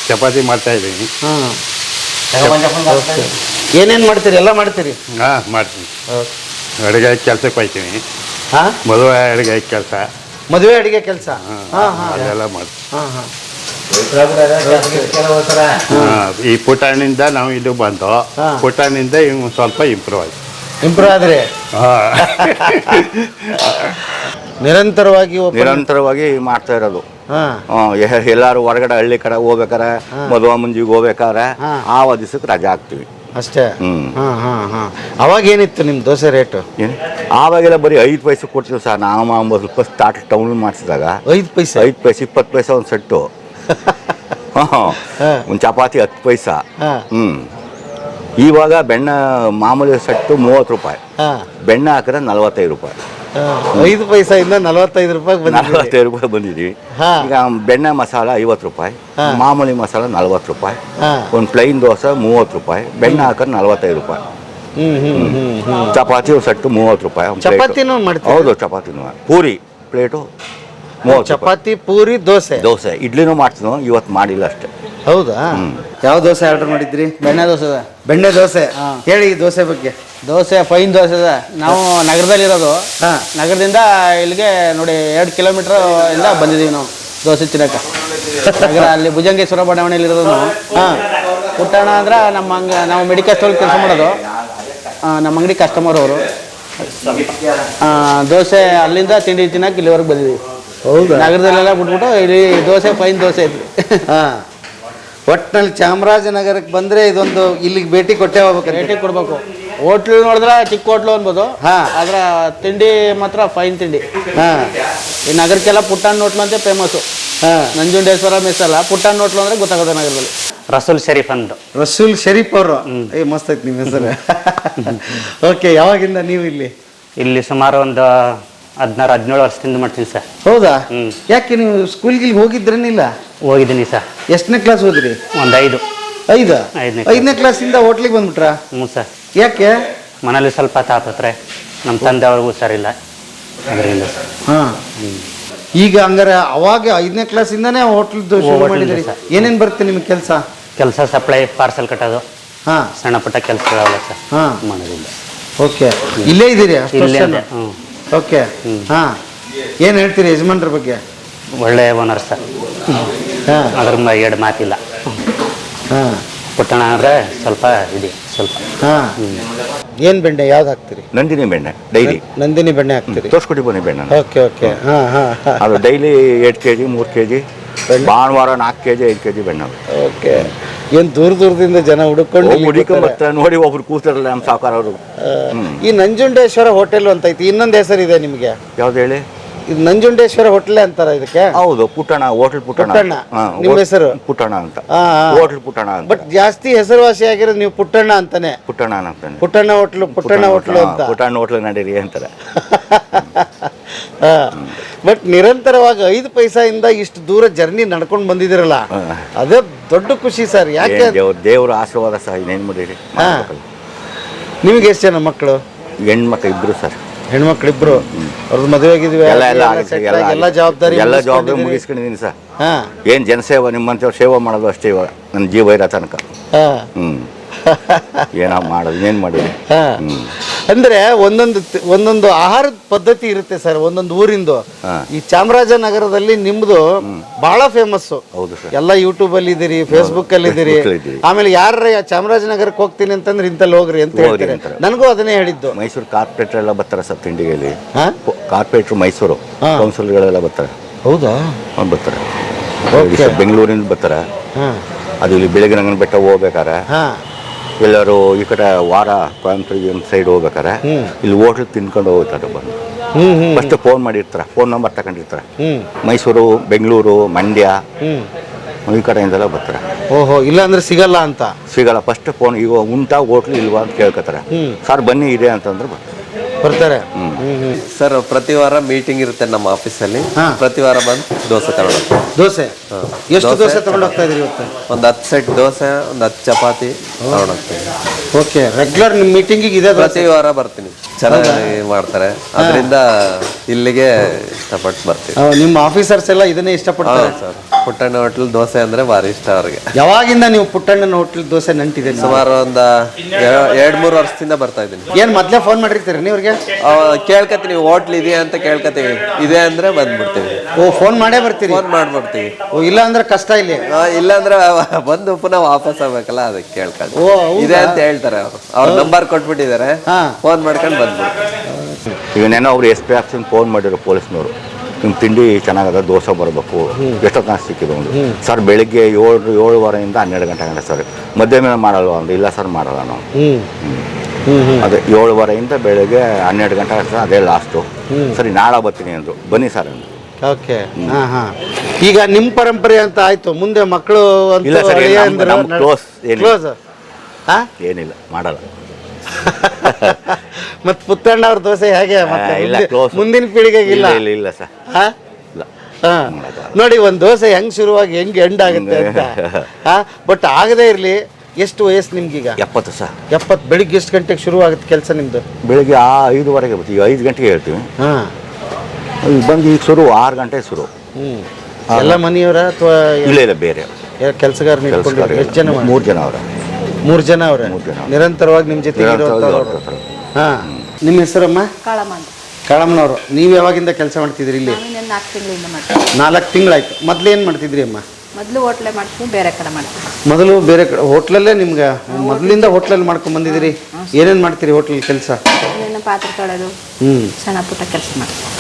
ಚಪಾತಿ ಮಾಡ್ತಾ ಇದ್ದೀನಿ. ಏನೇನು ಏನೇನ್ ಮಾಡ್ತೀರಿ? ಎಲ್ಲ ಮಾಡ್ತೀರಿ? ಹಾಂ ಮಾಡ್ತೀನಿ. ಅಡುಗೆ ಕೆಲಸಕ್ಕೆ ಹೋಗ್ತೀನಿ. ಹಾ? ಮದುವೆ ಅಡುಗೆ ಕೆಲಸ. ಮದುವೆ ಅಡುಗೆ ಕೆಲಸ? ಹಾಂ ಹಾಂ. ಅದೆಲ್ಲ ಮಾಡ್ತೀನಿ. ಹಾ ಹಾಂ, ಈ ಪುಟಾಣಿಂದ ನಾವು ಇದು ಬಂದು. ಪುಟಾಣಿಂದ ಇವ್ ಸ್ವಲ್ಪ ಇಂಪ್ರೂವ್ ಆಯ್ತು. ಇಂಪ್ರೂವ್ ಆದ್ರೆ? ನಿರಂತರವಾಗಿ ನಿರಂತರವಾಗಿ ಮಾಡ್ತಾ ಇರೋದು. ಎಲ್ಲಾರು ಹೊರಗಡೆ ಹಳ್ಳಿ ಕಡೆ ಹೋಗ್ಬೇಕಾರೆ ಮದುವೆ ಮುಂಜಿಗೆ ಹೋಗ್ಬೇಕಾರೆ ಆ ದಿವಸಕ್ಕೆ ರಜಾ ಹಾಕ್ತಿವಿ. ಅಷ್ಟೇ? ಹ್ಮ್. ಹಾ ಹಾ ಹಾ. ಅವಾಗ ಏನಿತ್ತು ನಿಮ್ ದೋಸೆ ರೇಟು? ಆವಾಗೆಲ್ಲ ಬರೀ ಐದು ಪೈಸೆ ಕೊಡ್ತೀವಿ ಸರ್. ನಾವು ಒಂಬತ್ತು ರೂಪಾಯಿ ಸ್ಟಾರ್ಟ್ ಟೌನ್ ಮಾಡಿಸಿದಾಗ ಐದು ಪೈಸೆ? ಐದು ಪೈಸೆ ಇಪ್ಪತ್ತು ಪೈಸೆ ಒಂದು ಸೆಟ್ಟು. ಒಂದು ಚಪಾತಿ ಹತ್ತು ಪೈಸಾ. ಹ್ಮ್. ಇವಾಗ ಬೆಣ್ಣ ಮಾಮೂಲಿ ಸಟ್ಟು ಮೂವತ್ತು ರೂಪಾಯಿ. ಬೆಣ್ಣೆ ಹಾಕಿದ್ರೆ ನಲವತ್ತೈದು ರೂಪಾಯಿ. ಐದು ಪೈಸೆಯಿಂದ ನಲವತ್ತೈದು ರೂಪಾಯಿ ನಲವತ್ತೈದು ರೂಪಾಯಿ ಬಂದಿದ್ದೀವಿ. ಈಗ ಬೆಣ್ಣೆ ಮಸಾಲ ಐವತ್ತು ರೂಪಾಯಿ. ಮಾಮೂಲಿ ಮಸಾಲ ನಲ್ವತ್ತು ರೂಪಾಯಿ. ಒಂದು ಪ್ಲೈನ್ ದೋಸೆ ಮೂವತ್ತು ರೂಪಾಯಿ. ಬೆಣ್ಣೆ ಹಾಕಿದ್ರೆ ನಲವತ್ತೈದು ರೂಪಾಯಿ. ಚಪಾತಿ ಸಟ್ಟು ಮೂವತ್ತು ರೂಪಾಯಿ? ಹೌದು ಚಪಾತಿನೂ. ಪೂರಿ ಪ್ಲೇಟು. ಮೂವತ್ತು ಚಪಾತಿ ಪೂರಿ ದೋಸೆ. ದೋಸೆ. ಇಡ್ಲಿನೂ ಮಾಡ್ತೀನೋ? ಇವತ್ತು ಮಾಡಿಲ್ಲ ಅಷ್ಟೇ. ಹೌದಾ? ಯಾವ ದೋಸೆ ಆರ್ಡರ್ ಮಾಡಿದ್ರಿ? ಬೆಣ್ಣೆ ದೋಸೆ ಇದೆ. ಬೆಣ್ಣೆ ದೋಸೆ. ಹೇಳಿ ಈ ದೋಸೆ ಬಗ್ಗೆ. ದೋಸೆ ಫೈನ್ ದೋಸೆ ಇದೆ ನಾವು ನಗರದಲ್ಲಿರೋದು. ಹಾ. ನಗರದಿಂದ ಇಲ್ಲಿಗೆ ನೋಡಿ ಎರಡು ಕಿಲೋಮೀಟರ್ ಇಂದ ಬಂದಿದ್ದೀವಿ ನಾವು ದೋಸೆ ತಿನ್ನಕ್ಕೆ ನಗರ ಅಲ್ಲಿ ಭುಜಂಗೇಶ್ವರ ಬಡಾವಣೆಯಲ್ಲಿ ಇರೋದು ನಾವು. ಹಾ. ಪುಟ್ಟಣ ಅಂದ್ರೆ ನಮ್ಮ ಅಂಗ ನಾವು ಮೆಡಿಕಲ್ ಸ್ಟೋರ್ ಕೆಲಸ ಮಾಡೋದು. ಆ, ನಮ್ಮ ಅಂಗಡಿ ಕಸ್ಟಮರ್ ಅವರು. ಆ, ದೋಸೆ ಅಲ್ಲಿಂದ ತಿಂಡಿ ತಿನ್ನಕ್ಕೆ ಇಲ್ಲಿವರೆಗೆ ಬಂದಿದ್ದೀವಿ. ಹೌದಾ? ನಗರದಲ್ಲೆಲ್ಲ ಬಿಟ್ಬಿಟ್ಟು ಇಲ್ಲಿ ದೋಸೆ ಫೈನ್ ದೋಸೆ ಐತಿ ಹಾಂ. ಒಟ್ನಲ್ಲಿ ಚಾಮರಾಜನಗರಕ್ಕೆ ಬಂದರೆ ಇದೊಂದು ಇಲ್ಲಿಗೆ ಭೇಟಿ ಕೊಟ್ಟೆ ಹೋಗ್ಬೇಕು ಭೇಟಿ ಕೊಡಬೇಕು. ಹೋಟ್ಲು ನೋಡಿದ್ರೆ ಚಿಕ್ಕ ಹೋಟ್ಲು ಅನ್ಬೋದು. ಹಾ. ಆದ್ರೆ ತಿಂಡಿ ಮಾತ್ರ ಫೈನ್ ತಿಂಡಿ. ಹಾಂ. ಈ ನಗರಕ್ಕೆಲ್ಲ ಪುಟ್ಟಣ್ಣ ಹೋಟ್ಲು ಅಂತ ಫೇಮಸ್ಸು ಹಾಂ. ನಂಜುಂಡೇಶ್ವರ ಮೆಸ್ಸಲ್ಲ ಪುಟ್ಟಣ್ಣ ಹೋಟ್ಲು ಅಂದರೆ ಗೊತ್ತಾಗುತ್ತೆ ನಗರದಲ್ಲಿ. ರಸೂಲ್ ಶರೀಫ್ ಅಂದು. ರಸೂಲ್ ಶರೀಫ್ ಅವರು. ಏ ಮಸ್ತ್ ಐತಿ ನಿಮ್ಮ ಹೆಸರು. ಓಕೆ ಯಾವಾಗಿಂದ ನೀವು ಇಲ್ಲಿ? ಇಲ್ಲಿ ಸುಮಾರು ಒಂದು ಹದಿನಾರು ಹದಿನೇಳು ವರ್ಷದಿಂದ ಮಾಡ್ತೀನಿ ಸರ್. ಹೌದಾ? ಹ್ಮ್. ಯಾಕೆ ನೀವು ಸ್ಕೂಲ್ಗೆ ಹೋಗಿದ್ರೇನಿಲ್ಲ? ಹೋಗಿದ್ದೀನಿ ಸರ್. ಎಷ್ಟನೇ ಕ್ಲಾಸ್ ಹೋದ್ರಿ ಒಂದು ಐದು. ಐದ? ಐದನೇ ಐದನೇ ಕ್ಲಾಸಿಂದ ಹೋಟ್ಲಿಗೆ ಬಂದ್ಬಿಟ್ರಾ? ಹ್ಞೂ ಸರ್. ಯಾಕೆ? ಮನೇಲಿ ಸ್ವಲ್ಪ ತಾಪತ್ರೆ ನಮ್ಮ ತಂದೆ ಅವ್ರಿಗೂ ಹುಷಾರಿಲ್ಲ ಅದರಿಂದ ಸರ್. ಹಾ. ಈಗ ಹಂಗಾರೆ ಅವಾಗ ಐದನೇ ಕ್ಲಾಸಿಂದಾನೇ ಹೋಟ್ಲದ್ದು ಶುರು ಹೋಟ್ಲಿಂದ ಮಾಡಿದ್ರಿ ಸರ್. ಏನೇನು ಬರುತ್ತೆ ನಿಮ್ಗೆ ಕೆಲಸ? ಕೆಲಸ ಸಪ್ಲೈ ಪಾರ್ಸೆಲ್ ಕಟ್ಟೋದು. ಹಾ. ಸಣ್ಣ ಪುಟ್ಟ ಕೆಲಸಗಳಲ್ಲ ಸರ್. ಹಾ. ಮಾಡೋದಿಲ್ಲ ಓಕೆ. ಇಲ್ಲೇ ಇದ್ದೀರಿ ಅಷ್ಟು ಇಲ್ಲೇ ವರ್ಷನೂ? ಅಂದೆ ಹ್ಞೂ ಓಕೆ ಹಾಂ. ಏನು ಹೇಳ್ತೀರಿ ಯಜಮಾನ್ರ ಬಗ್ಗೆ? ಒಳ್ಳೆಯ ಓನರ್ ಸರ್. ಹಾಂ. ಅದ್ರ ಮ- ಎರಡು ಮಾತಿಲ್ಲ. ಹಾಂ. ಪುಟ್ಟಣ ಅಂದರೆ ಸ್ವಲ್ಪ ಇದೆ ಸ್ವಲ್ಪ. ಹಾಂ. ಏನು ಬೆಣ್ಣೆ ಯಾವ್ದು ಹಾಕ್ತೀರಿ? ನಂದಿನಿ ಬೆಣ್ಣೆ ಡೈಲಿ. ನಂದಿನಿ ಬೆಣ್ಣೆ ಹಾಕ್ತೀರಿ? ತೋರ್ಸ್ಕೊಟ್ಟಿ ಬನ್ನಿ ಬೆಣ್ಣೆ ಓಕೆ ಓಕೆ ಹಾಂ ಹಾಂ ಹಾ. ಅದು ಡೈಲಿ ಎರಡು ಕೆ ಜಿ ಮೂರು ಕೆ ಜಿ ಭಾನುವಾರ ನಾಲ್ಕು ಕೆ ಜಿ ಐದು ಕೆ ಜಿ ಬೆಣ್ಣೆ ಓಕೆ. ಏನು ದೂರ ದೂರದಿಂದ ಜನ ಹುಡುಕೊಂಡು ಹುಡುಕೊಂಡ್ಬರ್ತಾರೆ ಹುಡುಕೊಂಡ್ ಬರ್ತಾರೆ. ಬರ್ತಾರೆ ನೋಡಿ ಒಬ್ರು ಕೂತಿರಲ್ಲ ನಮ್ಮ ಸಾಕಾರ ಅವರು. ಈ ನಂಜುಂಡೇಶ್ವರ ಹೋಟೆಲ್ ಅಂತ ಐತಿ ಇನ್ನೊಂದು ಹೆಸರಿದೆ ನಿಮಗೆ? ಯಾವ್ದು ಹೇಳಿ? ಇದು ನಂಜುಂಡೇಶ್ವರ ಹೋಟ್ಲೆ ಅಂತಾರ ಇದಕ್ಕೆ? ಹೌದು ಪುಟ್ಟಣ ಹೋಟೆಲ್ ಪುಟ್ಟಣ ಪುಟ್ಟಣ್ಣ. ಹಾ, ನಿಮ್ಮ ಹೆಸರು? ಪುಟ್ಟಣ ಅಂತ. ಹೋಟೆಲ್ ಹಾ. ಹೋಟ್ಲ್ ಪುಟ್ಟಣ ಅಂತ. ಬಟ್ ಜಾಸ್ತಿ ಹೆಸರುವಾಸಿ ಆಗಿರೋದು ನೀವು ಪುಟ್ಟಣ್ಣ ಅಂತಾನೆ. ಪುಟ್ಟಣ ಅಂತಾನೆ. ಪುಟ್ಟಣ್ಣ ಹೋಟ್ಲು ಪುಟ್ಟಣ್ಣ ಹೋಟ್ಲು ಅಂತ. ಪುಟ್ಟಣ ಹೋಟ್ಲ್ ನಡೀರಿ ಅಂತಾರೆ. ಬಟ್ ನಿರಂತರವಾಗಿ ಐದು ಪೈಸಾಯಿಂದ ಇಷ್ಟು ದೂರ ಜರ್ನಿ ನಡ್ಕೊಂಡು ಬಂದಿದ್ದೀರಲ್ಲ ಅದೇ ದೊಡ್ಡ ಖುಷಿ ಸರ್. ಯಾಕೆ ದೇವರ ದೇವ್ರ ದೇವ್ರ ಆಶೀರ್ವಾದ ಸಹ ಇನ್ನೇನು ಮಾಡಿರಿ. ನಿಮ್ಗೆ ಎಷ್ಟು ಜನ ಮಕ್ಕಳು? ಹೆಣ್ಮಕ್ಳು ಇಬ್ರು ಸರ್. ಹೆಣ್ಮಕ್ಳಿಬ್ರು ಅವ್ರದ್ದು ಮದುವೆ ಆಗಿದ್ವಿ ಎಲ್ಲ ಎಲ್ಲ ಆಗಿದೆ ಎಲ್ಲ ಎಲ್ಲ ಜವಾಬ್ದಾರಿ ಎಲ್ಲ ಜವಾಬ್ದಾರಿ. ಮುಗಿಸ್ಕೊಂಡಿದ್ದೀನಿ ಸರ್. ಹಾ. ಏನು ಜನಸೇವೆ ನಿಮ್ಮಂಥವ್ರು ಸೇವೆ ಮಾಡೋದು ಅಷ್ಟೇ ಇವಾಗ ನನ್ನ ಜೀವ ಇರೋ ತನಕ. ಹಾ. ಹ್ಞೂ ಏನೋ ಮಾಡೋದು ಏನ್ ಹಾ. ಹ್ಞೂ ಅಂದ್ರೆ ಒಂದೊಂದು ಒಂದೊಂದು ಆಹಾರದ ಪದ್ಧತಿ ಇರುತ್ತೆ ಸರ್ ಒಂದೊಂದು ಊರಿಂದು. ಈ ಚಾಮರಾಜನಗರದಲ್ಲಿ ನಿಮ್ದು ಬಹಳ ಫೇಮಸ್ ಹೌದು ಸರ್. ಎಲ್ಲ ಯೂಟ್ಯೂಬ್ ಅಲ್ಲಿ ಇದೀರಿ ಫೇಸ್ಬುಕ್ ಅಲ್ಲಿ ಇದೀರಿ Facebook ಅಲ್ಲಿ ಇದೀವಿ. ಆಮೇಲೆ ಯಾರ ಚಾಮರಾಜನಗರಕ್ಕೆ ಹೋಗ್ತೀನಿ ಅಂತಂದ್ರೆ ಇಂತಲ್ಲಿ ಹೋಗ್ರಿ ಅಂತ ಹೇಳ್ತೀರಿ. ನನಗೂ ಅದನ್ನೇ ಹೇಳಿದ್ದು. ಮೈಸೂರು ಕಾರ್ಪೊರೇಟರ್ ಎಲ್ಲ ಬರ್ತಾರೆ ಸರ್ ತಿಂಡಿಗೆಲ್ಲಿ ಕಾರ್ಪೊರೇಟ್ರು ಮೈಸೂರು. ಕೌನ್ಸಿಲ್ಗಳೆಲ್ಲ ಬರ್ತಾರೆ. ಹೌದಾ? ಅವ್ನು ಬರ್ತಾರೆ. ಬೆಂಗಳೂರಿಂದ ಬರ್ತಾರೆ. ಅದು ಇಲ್ಲಿ ಬೆಳಗ್ಗೆ ರಂಗನ ಬೆಟ್ಟ ಹೋಗ್ಬೇಕಾರೆ ಹಾ. ಎಲ್ಲರೂ ಈ ಕಡೆ ವಾರ ಕೊಯಂಬತ್ತೂರಿಗೆ ಒಂದು ಸೈಡ್ ಹೋಗ್ಬೇಕಾರೆ ಇಲ್ಲಿ ಹೋಟ್ಲ್ ತಿನ್ಕೊಂಡು ಹೋಗ್ತಾರೆ ಬಂದು ಫಸ್ಟ್ ಫೋನ್ ಮಾಡಿರ್ತಾರೆ. ಫೋನ್ ನಂಬರ್ ತಗೊಂಡಿರ್ತಾರೆ. ಮೈಸೂರು ಬೆಂಗಳೂರು ಮಂಡ್ಯ ಈ ಕಡೆಯಿಂದೆಲ್ಲ ಬರ್ತಾರೆ. ಓಹೋ ಇಲ್ಲ ಅಂದ್ರೆ ಸಿಗಲ್ಲ ಅಂತ? ಸಿಗಲ್ಲ. ಫಸ್ಟ್ ಫೋನ್ ಈಗ ಉಂಟಾ ಹೋಟ್ಲು ಇಲ್ವಾ ಅಂತ ಕೇಳ್ಕೊತಾರೆ. ಸರ್ ಬನ್ನಿ ಇದೆ ಅಂತಂದ್ರೆ ಬರ್ತಾರೆ. ಬರ್ತಾರೆ. ಸರ್ ಪ್ರತಿ ವಾರ ಮೀಟಿಂಗ್ ಇರುತ್ತೆ ನಮ್ಮ ಆಫೀಸಲ್ಲಿ ಹಾ. ಪ್ರತಿ ವಾರ ಬಂದು ದೋಸೆ ತಗೊಂಡು ದೋಸೆ. ಎಷ್ಟು ದೋಸೆ ತಗೊಂಡು ಹೋಗ್ತಾ ಇದ್ರಿ ಇವತ್ತು? ಒಂದು ಹತ್ತು ಸೆಟ್ ದೋಸೆ ಒಂದು ಹತ್ತು ಚಪಾತಿ ತಗೊಂಡು ಓಕೆ ರೆಗ್ಯುಲರ್ ನಿಮ್ಮ ಮೀಟಿಂಗಿಗೆ ಇದೆ ಪ್ರತಿ ವಾರ ಬರ್ತೀನಿ. ಚೆನ್ನಾಗಿ ಮಾಡ್ತಾರೆ. ಅದರಿಂದ ಇಲ್ಲಿಗೆ ಇಷ್ಟಪಟ್ಟು ಬರ್ತೀವಿ. ಆ, ನಿಮ್ಮ ಆಫೀಸರ್ಸ್ ಎಲ್ಲ ಇದನ್ನೇ ಇಷ್ಟಪಡ್ತಾರೆ. ಹೌದು ಸರ್. ಪುಟ್ಟಣ್ಣ ಹೋಟ್ಲ್ ದೋಸೆ ಅಂದ್ರೆ ಭಾರಿ ಇಷ್ಟ ಅವ್ರಿಗೆ. ಯಾವಾಗಿಂದ ನೀವು ಪುಟ್ಟಣ್ಣನ ಹೋಟ್ಲ್ ದೋಸೆ ನಂಟಿದೆ ನಿಮ್ಗೆ? ಸುಮಾರು ಒಂದು ಎರಡು ಮೂರು ವರ್ಷದಿಂದ ಬರ್ತಾ ಇದ್ದೀನಿ. ಏನ್ ಮೊದ್ಲೇ ಫೋನ್ ಮಾಡಿರ್ತೀರಿ ನೀವ್ರಿಗೆ? ಕೇಳ್ಕತ್ತೀನಿ ಹೋಟ್ಲ್ ಇದೆಯಾ ಅಂತ ಕೇಳ್ಕೊತೀವಿ. ಇದೆ ಅಂದ್ರೆ ಬಂದ್ಬಿಡ್ತೀವಿ. ಓ ಫೋನ್ ಮಾಡೇ ಬರ್ತೀವಿ ಫೋನ್ ಮಾಡ್ಬಿಡ್ತೀವಿ. ಓ ಇಲ್ಲ ಅಂದ್ರೆ ಕಷ್ಟ ಇಲ್ಲಿ? ಆ, ಇಲ್ಲಾಂದ್ರೆ ಬಂದು ಪುನಃ ವಾಪಸ್ ಆಗ್ಬೇಕಲ್ಲ ಅದಕ್ಕೆ ಕೇಳ್ಕೊಂಡು. ಓ, ಹೌದಾ? ಇದೆ ಅಂತ ಹೇಳ್ತಾರೆ ಅವರು. ಅವ್ರ ನಂಬರ್ ಕೊಟ್ಬಿಟ್ಟಿದ್ದಾರೆ. ಹಾ. ಫೋನ್ ಮಾಡ್ಕೊಂಡು ಬಂದ್ಬಿಡ್ತೀವಿ ಇವನೇನೋ ಅವ್ರು ಎಸ್ ಪಿ ಆಫೀಸಿಂದ ಫೋನ್ ಮಾಡಿದ್ರು ಪೊಲೀಸ್ನವರು. ನಿಮ್ಗೆ ತಿಂಡಿ ಚೆನ್ನಾಗದ ದೋಸೆ ಬರಬೇಕು. ಎಷ್ಟೊತ್ತು ನಾನು ಸಿಕ್ಕಿದ್ದು ಒಂದು ಸರ್ ಬೆಳಿಗ್ಗೆ ಏಳು ಏಳುವರೆಯಿಂದ ಹನ್ನೆರಡು ಗಂಟೆ ಗಂಟೆ ಸರ್. ಮಧ್ಯಾಹ್ನ ಮಾಡಲ್ವ ಅಂದ್ರೆ ಇಲ್ಲ ಸರ್ ಮಾಡಲ್ಲ ನಾವು. ಹ್ಮ್. ಅದೇ ಏಳುವರೆಯಿಂದ ಬೆಳಗ್ಗೆ ಹನ್ನೆರಡು ಗಂಟೆ ಆಗ್ತದೆ ಅದೇ ಲಾಸ್ಟು ಸರಿ ನಾಳೆ ಬರ್ತೀನಿ ಅಂದರು. ಬನ್ನಿ ಸರ್ ಅಂದ್ರು. ಓಕೆ ಹಾ ಹಾ. ಈಗ ನಿಮ್ಮ ಪರಂಪರೆ ಅಂತ ಆಯ್ತು. ಮುಂದೆ ಮಕ್ಕಳು ಇಲ್ಲ ಸರ್ close ಏನಿಲ್ಲ. ಕ್ಲೋಸ್ ಹಾ? ಏನಿಲ್ಲ ಮಾಡಲ್ಲ. ಮತ್ತೆ ಪುತ್ತಣ್ಣ ಅವ್ರ ದೋಸೆ ಹೇಗೆ? ಮತ್ತೆ ಇಲ್ಲ ಕ್ಲೋಸ್ ಮುಂದಿನ ಪೀಳಿಗೆಗೆ ಇಲ್ಲ? ಇಲ್ಲ ಇಲ್ಲ ಸರ್ ಹಾ. ನೋಡಿ ಒಂದು ದೋಸೆ ಹೆಂಗ್ ಶುರುವಾಗಿ ಹೆಂಗ್ ಎಂಡ್ ಆಗುತ್ತೆ ಅಂತ. ಹಾ? ಬಟ್ ಆಗದೇ ಇರ್ಲಿ. ಎಷ್ಟು ವಯಸ್ಸು ನಿಮ್ಗೀಗ? ಎಪ್ಪತ್ತು ಸರ್. ಎಪ್ಪತ್ತು ಬೆಳಿಗ್ಗೆ ಎಷ್ಟು ಗಂಟೆಗೆ ಶುರು ಆಗುತ್ತೆ ಕೆಲಸ ನಿಮ್ದು? ಬೆಳಿಗ್ಗೆ ಆ ಐದುವರೆಗೆ ಬರ್ತೀವಿ ಐದು ಗಂಟೆಗೆ ಹೇಳ್ತೀವಿ. ಹಾಂ. ಈಗ ಬಂದು ಈಗ ಶುರು ಆರು ಗಂಟೆ ಶುರು. ಹ್ಞೂ ಎಲ್ಲ ಮನೆಯವರ ಅಥವಾ ಇಲ್ಲ ಇಲ್ಲ ಬೇರೆ. ಕೆಲಸಗಾರ ಎಷ್ಟು ಜನ ಮೂರು ಜನ ಅವರ. ಮೂರು ಜನ ಅವರ? ನಿರಂತರವಾಗಿ ನಿಮ್ಮ ಜೊತೆ ಹಾಂ. ನಿಮ್ಮ ಹೆಸರಮ್ಮ? ಕಾಳಮ್ಮ ಅಂತ ಕಾಳಮ್ಮನವರು. ನೀವು ಯಾವಾಗಿಂದ ಕೆಲಸ ಮಾಡ್ತಿದ್ರಿ ಇಲ್ಲಿ? ನಾಲ್ಕು ತಿಂಗಳಾಯ್ತು. ಮೊದ್ಲು ಏನು ಮಾಡ್ತಿದ್ರಿ ಅಮ್ಮ? ಮೊದಲು ಹೋಟ್ಲೆ ಮಾಡ್ತೀವಿ ಬೇರೆ ಕಡೆ ಮಾಡ್ತೀವಿ. ಮೊದಲು ಬೇರೆ ಕಡೆ ಹೋಟ್ಲಲ್ಲೇ ನಿಮ್ಗೆ ಮೊದಲಿಂದ ಹೋಟ್ಲಲ್ಲಿ ಮಾಡ್ಕೊಂಡು ಬಂದಿದ್ದೀರಿ? ಏನೇನು ಮಾಡ್ತೀರಿ ಹೋಟ್ಲಲ್ಲಿ ಕೆಲಸ? ಏನೇನು ಪಾತ್ರೆ ತೊಳೆದು ಹ್ಞೂ ಸಣ್ಣ ಪುಟ್ಟ ಕೆಲಸ ಮಾಡ್ತೀವಿ.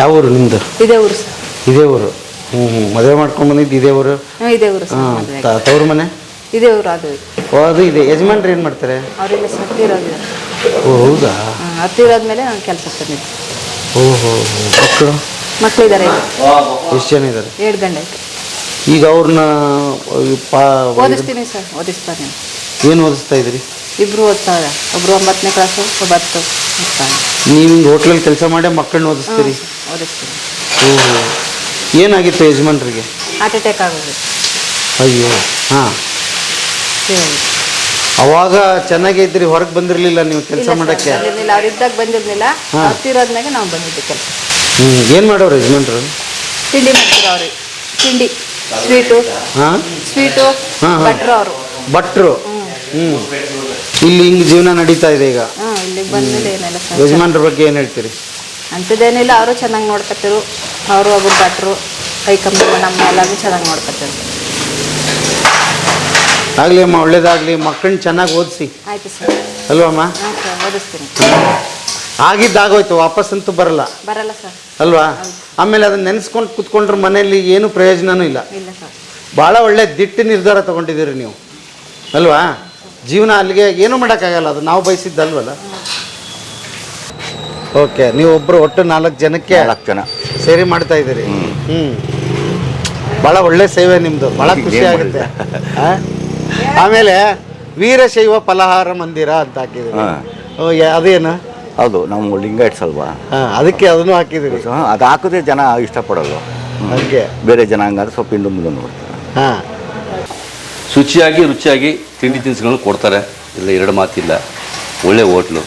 ಯಾವ ಊರು ನಿಮ್ಮದು ಇದೇ ಊರು ಸರ್. ಇದೇ ಊರು. ಹ್ಞೂ ಹ್ಞೂ ಮದುವೆ ಮಾಡ್ಕೊಂಡು ಬಂದಿದ್ದು ಇದೇ ಊರು? ಹ್ಞೂ ಇದೇ ಊರು ಸರ್ ಹಾಂ ಮದುವೆ ತವ್ರ ಮನೆ? ಇದೇ ಊರು ಅದು ಓ ಅದು ಇದೆ. ಯಜಮಾನ್ರು ಏನು ಮಾಡ್ತಾರೆ? ಅವರೆಲ್ಲ ಸತ್ತಿರೋದು ಓ ಹೌದಾ? ಹತ್ತಿರೋದ್ಮೇಲೆ ನಾನು ಕೆಲಸ ತಂದಿದ್ದೆ ಓಹೋ ಮಕ್ಕಳು? ಮಕ್ಕಳಿದ್ದಾರೆ ಎಷ್ಟು ಜನ ಇದ್ದಾರೆ? ಎರಡು ಗಂಟೆ ಈಗ ಅವ್ರನ್ನ ಪಾ ಓದಿಸ್ತೀನಿ ಸರ್ ಓದಿಸ್ತಾನೆ ಏನು ಓದಿಸ್ತಾ ಇದ್ರಿ ಇಬ್ರು ಓದ್ತಾರೆ. ಒಬ್ರು ಒಂಬತ್ತನೇ ಕ್ಲಾಸ್ ಒಬ್ಬತ್ತು ಓದ್ತಾನೆ. ನೀವು ಹಿಂಗೆ ಹೋಟ್ಲಲ್ಲಿ ಕೆಲಸ ಮಾಡಿ ಮಕ್ಕಳನ್ನ ಓದಿಸ್ತೀರಿ? ಓದಿಸ್ತೀನಿ. ಓಹೋ. ಏನಾಗಿತ್ತು ಯಜಮಾನ್ರಿಗೆ? ಹಾರ್ಟ್ ಅಟ್ಯಾಕ್ ಆಗೋದು. ಅಯ್ಯೋ ಹಾಂ. ಅವಾಗ ಚೆನ್ನಾಗೇ ಇದ್ರಿ ಹೊರಗೆ ಬಂದಿರಲಿಲ್ಲ ನೀವು ಕೆಲಸ ಮಾಡೋಕ್ಕೆ? ಬಂದಿರಲಿಲ್ಲ ಅವ್ರು ಇದ್ದಾಗ ಬಂದಿರಲಿಲ್ಲ. ಹತ್ತಿರೋದ್ಮೇಲೆ ನಾವು ಬಂದಿದ್ದು ಕೆಲಸ. ಹ್ಞೂ ಏನು ಮಾಡೋರು ಯಜಮಾನ್ರು? ತಿಂಡಿ ಮಾಡ್ತೀರ ಅವ್ರಿಗೆ ತಿಂಡಿ. ಸ್ವೀಟು. ಹಾಂ? ಸ್ವೀಟು ಹಾಂ ಹಾ. ಭಟ್ರು ಅವರು. ಭಟ್ರು. ಹ್ಞೂ ಇಲ್ಲಿ ಹಿಂಗೆ ಜೀವನ ನಡೀತಾ ಇದೆ ಈಗ. ಹಾಂ ಇಲ್ಲಿಗೆ ಬಂದಮೇಲೆ ಏನೆಲ್ಲ ಸರ್ ಯಜಮಾನ್ರ ಬಗ್ಗೆ ಏನು ಹೇಳ್ತೀರಿ? ಅಂಥದ್ದೇನಿಲ್ಲ ಅವರು ಚೆನ್ನಾಗಿ ನೋಡ್ಕೊತಿರು. ಅವರು ಒಬ್ಬರು ಭಟ್ರು ಕೈ ಕಮ್ಮಿ ನಮ್ಮ ಎಲ್ಲರೂ ಚೆನ್ನಾಗಿ ನೋಡ್ಕೊತಿರು ಆಗಲಿ ಅಮ್ಮ ಒಳ್ಳೇದಾಗಲಿ. ಮಕ್ಕಳನ್ನ ಚೆನ್ನಾಗಿ ಓದಿಸಿ. ಆಯಿತು ಸರ್. ಅಲ್ವಮ್ಮ ಹಾಂ ಸರ್ ಓದಿಸ್ತೀನಿ. ಆಗಿದ್ದಾಗೋಯ್ತು ವಾಪಸ್ಸಂತೂ ಬರಲ್ಲ. ಬರಲ್ಲ ಸರ್. ಅಲ್ವಾ? ಆಮೇಲೆ ಅದನ್ನ ನೆನೆಸ್ಕೊಂಡು ಕುತ್ಕೊಂಡ್ರೆ ಮನೆಯಲ್ಲಿ ಏನು ಪ್ರಯೋಜನನೂ ಇಲ್ಲ. ಇಲ್ಲ ಸರ್. ಭಾಳ ಒಳ್ಳೆ ದಿಟ್ಟ ನಿರ್ಧಾರ ತಗೊಂಡಿದ್ದೀರಿ ನೀವು. ಅಲ್ವಾ? ಜೀವನ ಅಲ್ಲಿಗೆ ಏನೂ ಮಾಡೋಕ್ಕಾಗಲ್ಲ ಅದು ನಾವು ಬಯಸಿದ್ದಲ್ವಲ್ಲ? ಓಕೆ ನೀವು ಒಬ್ಬರು ಒಟ್ಟು ನಾಲ್ಕು ಜನಕ್ಕೆ ನಾಲ್ಕು ಜನ. ಸೇರಿ ಮಾಡ್ತಾ ಇದ್ದೀರಿ. ಹ್ಞೂ ಭಾಳ ಒಳ್ಳೆ ಸೇವೆ ನಿಮ್ಮದು ಭಾಳ ಖುಷಿ ಆಗುತ್ತೆ. ಆ? ಆಮೇಲೆ ವೀರಶೈವ ಫಲಹಾರ ಮಂದಿರ ಅಂತ ಹಾಕಿದ್ದೀರಿ. ಓ, ಯಾ- ಅದೇನು? ಹೌದು ನಾವು ಲಿಂಗಾಯಟ್ಸ್ ಅಲ್ವಾ? ಹಾಂ ಅದಕ್ಕೆ ಅದನ್ನು ಹಾಕಿದ್ದೀರಿ. ಸೊ, ಅದು ಹಾಕಿದ್ರೆ ಜನ ಇಷ್ಟಪಡೋದು. ಅದಕ್ಕೆ ಬೇರೆ ಜನ ಹಂಗಾದ್ರೆ ಸ್ವಲ್ಪ ಹಿಂದೆ ಮುಂದೆ ನೋಡ್ತಾರೆ. ಹಾಂ. ಶುಚಿಯಾಗಿ ರುಚಿಯಾಗಿ ತಿಂಡಿ ತಿನಿಸುಗಳನ್ನು ಕೊಡ್ತಾರೆ. ಇಲ್ಲ ಎರಡು ಮಾತಿಲ್ಲ. ಒಳ್ಳೆ hotel.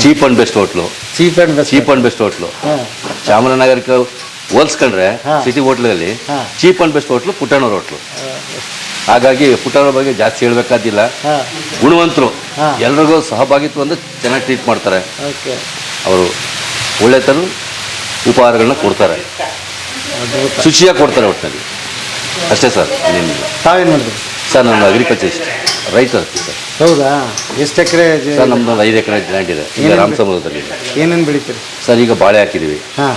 Cheap and best hotel. Cheap and best cheap and best hotel. ಚಾಮರಾಜನಗರಕ್ಕೆ ಹೋಲ್ಸ್ಕೊಂಡ್ರೆ ಸಿಟಿ ಹೋಟ್ಲಲ್ಲಿ ಚೀಪ್ ಆ್ಯಂಡ್ ಬೆಸ್ಟ್ ಹೋಟ್ಲು ಪುಟ್ಟಣ್ಣವ್ರ ಹೋಟ್ಲು. ಹಾಗಾಗಿ ಪುಟ್ಟಣ್ಣವ್ರ ಬಗ್ಗೆ ಜಾಸ್ತಿ ಹೇಳಬೇಕಾದಿಲ್ಲ. ಹಾಂ. ಗುಣವಂತರು. ಎಲ್ರಿಗೂ ಸಹಭಾಗಿತ್ವದಿಂದ ಚೆನ್ನಾಗಿ ಟ್ರೀಟ್ ಮಾಡ್ತಾರೆ. ಅವರು ಒಳ್ಳೆ ಥರ ಉಪಹಾರಗಳನ್ನ ಕೊಡ್ತಾರೆ. ಶುಚಿಯಾಗಿ ಕೊಡ್ತಾರೆ ಒಟ್ಟಿನಲ್ಲಿ. ಅಷ್ಟೇ ಸರ್ ಇನ್ನೇನಿಲ್ಲ ತಾವೇನು ಮಾಡಿದ್ರಿ? ಸರ್ ನಮ್ಮ ಅಗ್ರಿಕಲ್ಚರ್ ರೈತ ಸರ್. ಹೌದಾ? ಎಷ್ಟು ಎಕರೆ ಸರ್ ನಮ್ದು ಒಂದು ಐದು ಎಕರೆ ಲ್ಯಾಂಡ್ ಇದೆ. ಈಗ ರಾಮಸಮುದ್ರದಲ್ಲಿ ಏನೇನು ಬೆಳಿತೀರಿ? ಸರ್ ಈಗ ಬಾಳೆ ಹಾಕಿದ್ದೀವಿ ಹಾಂ.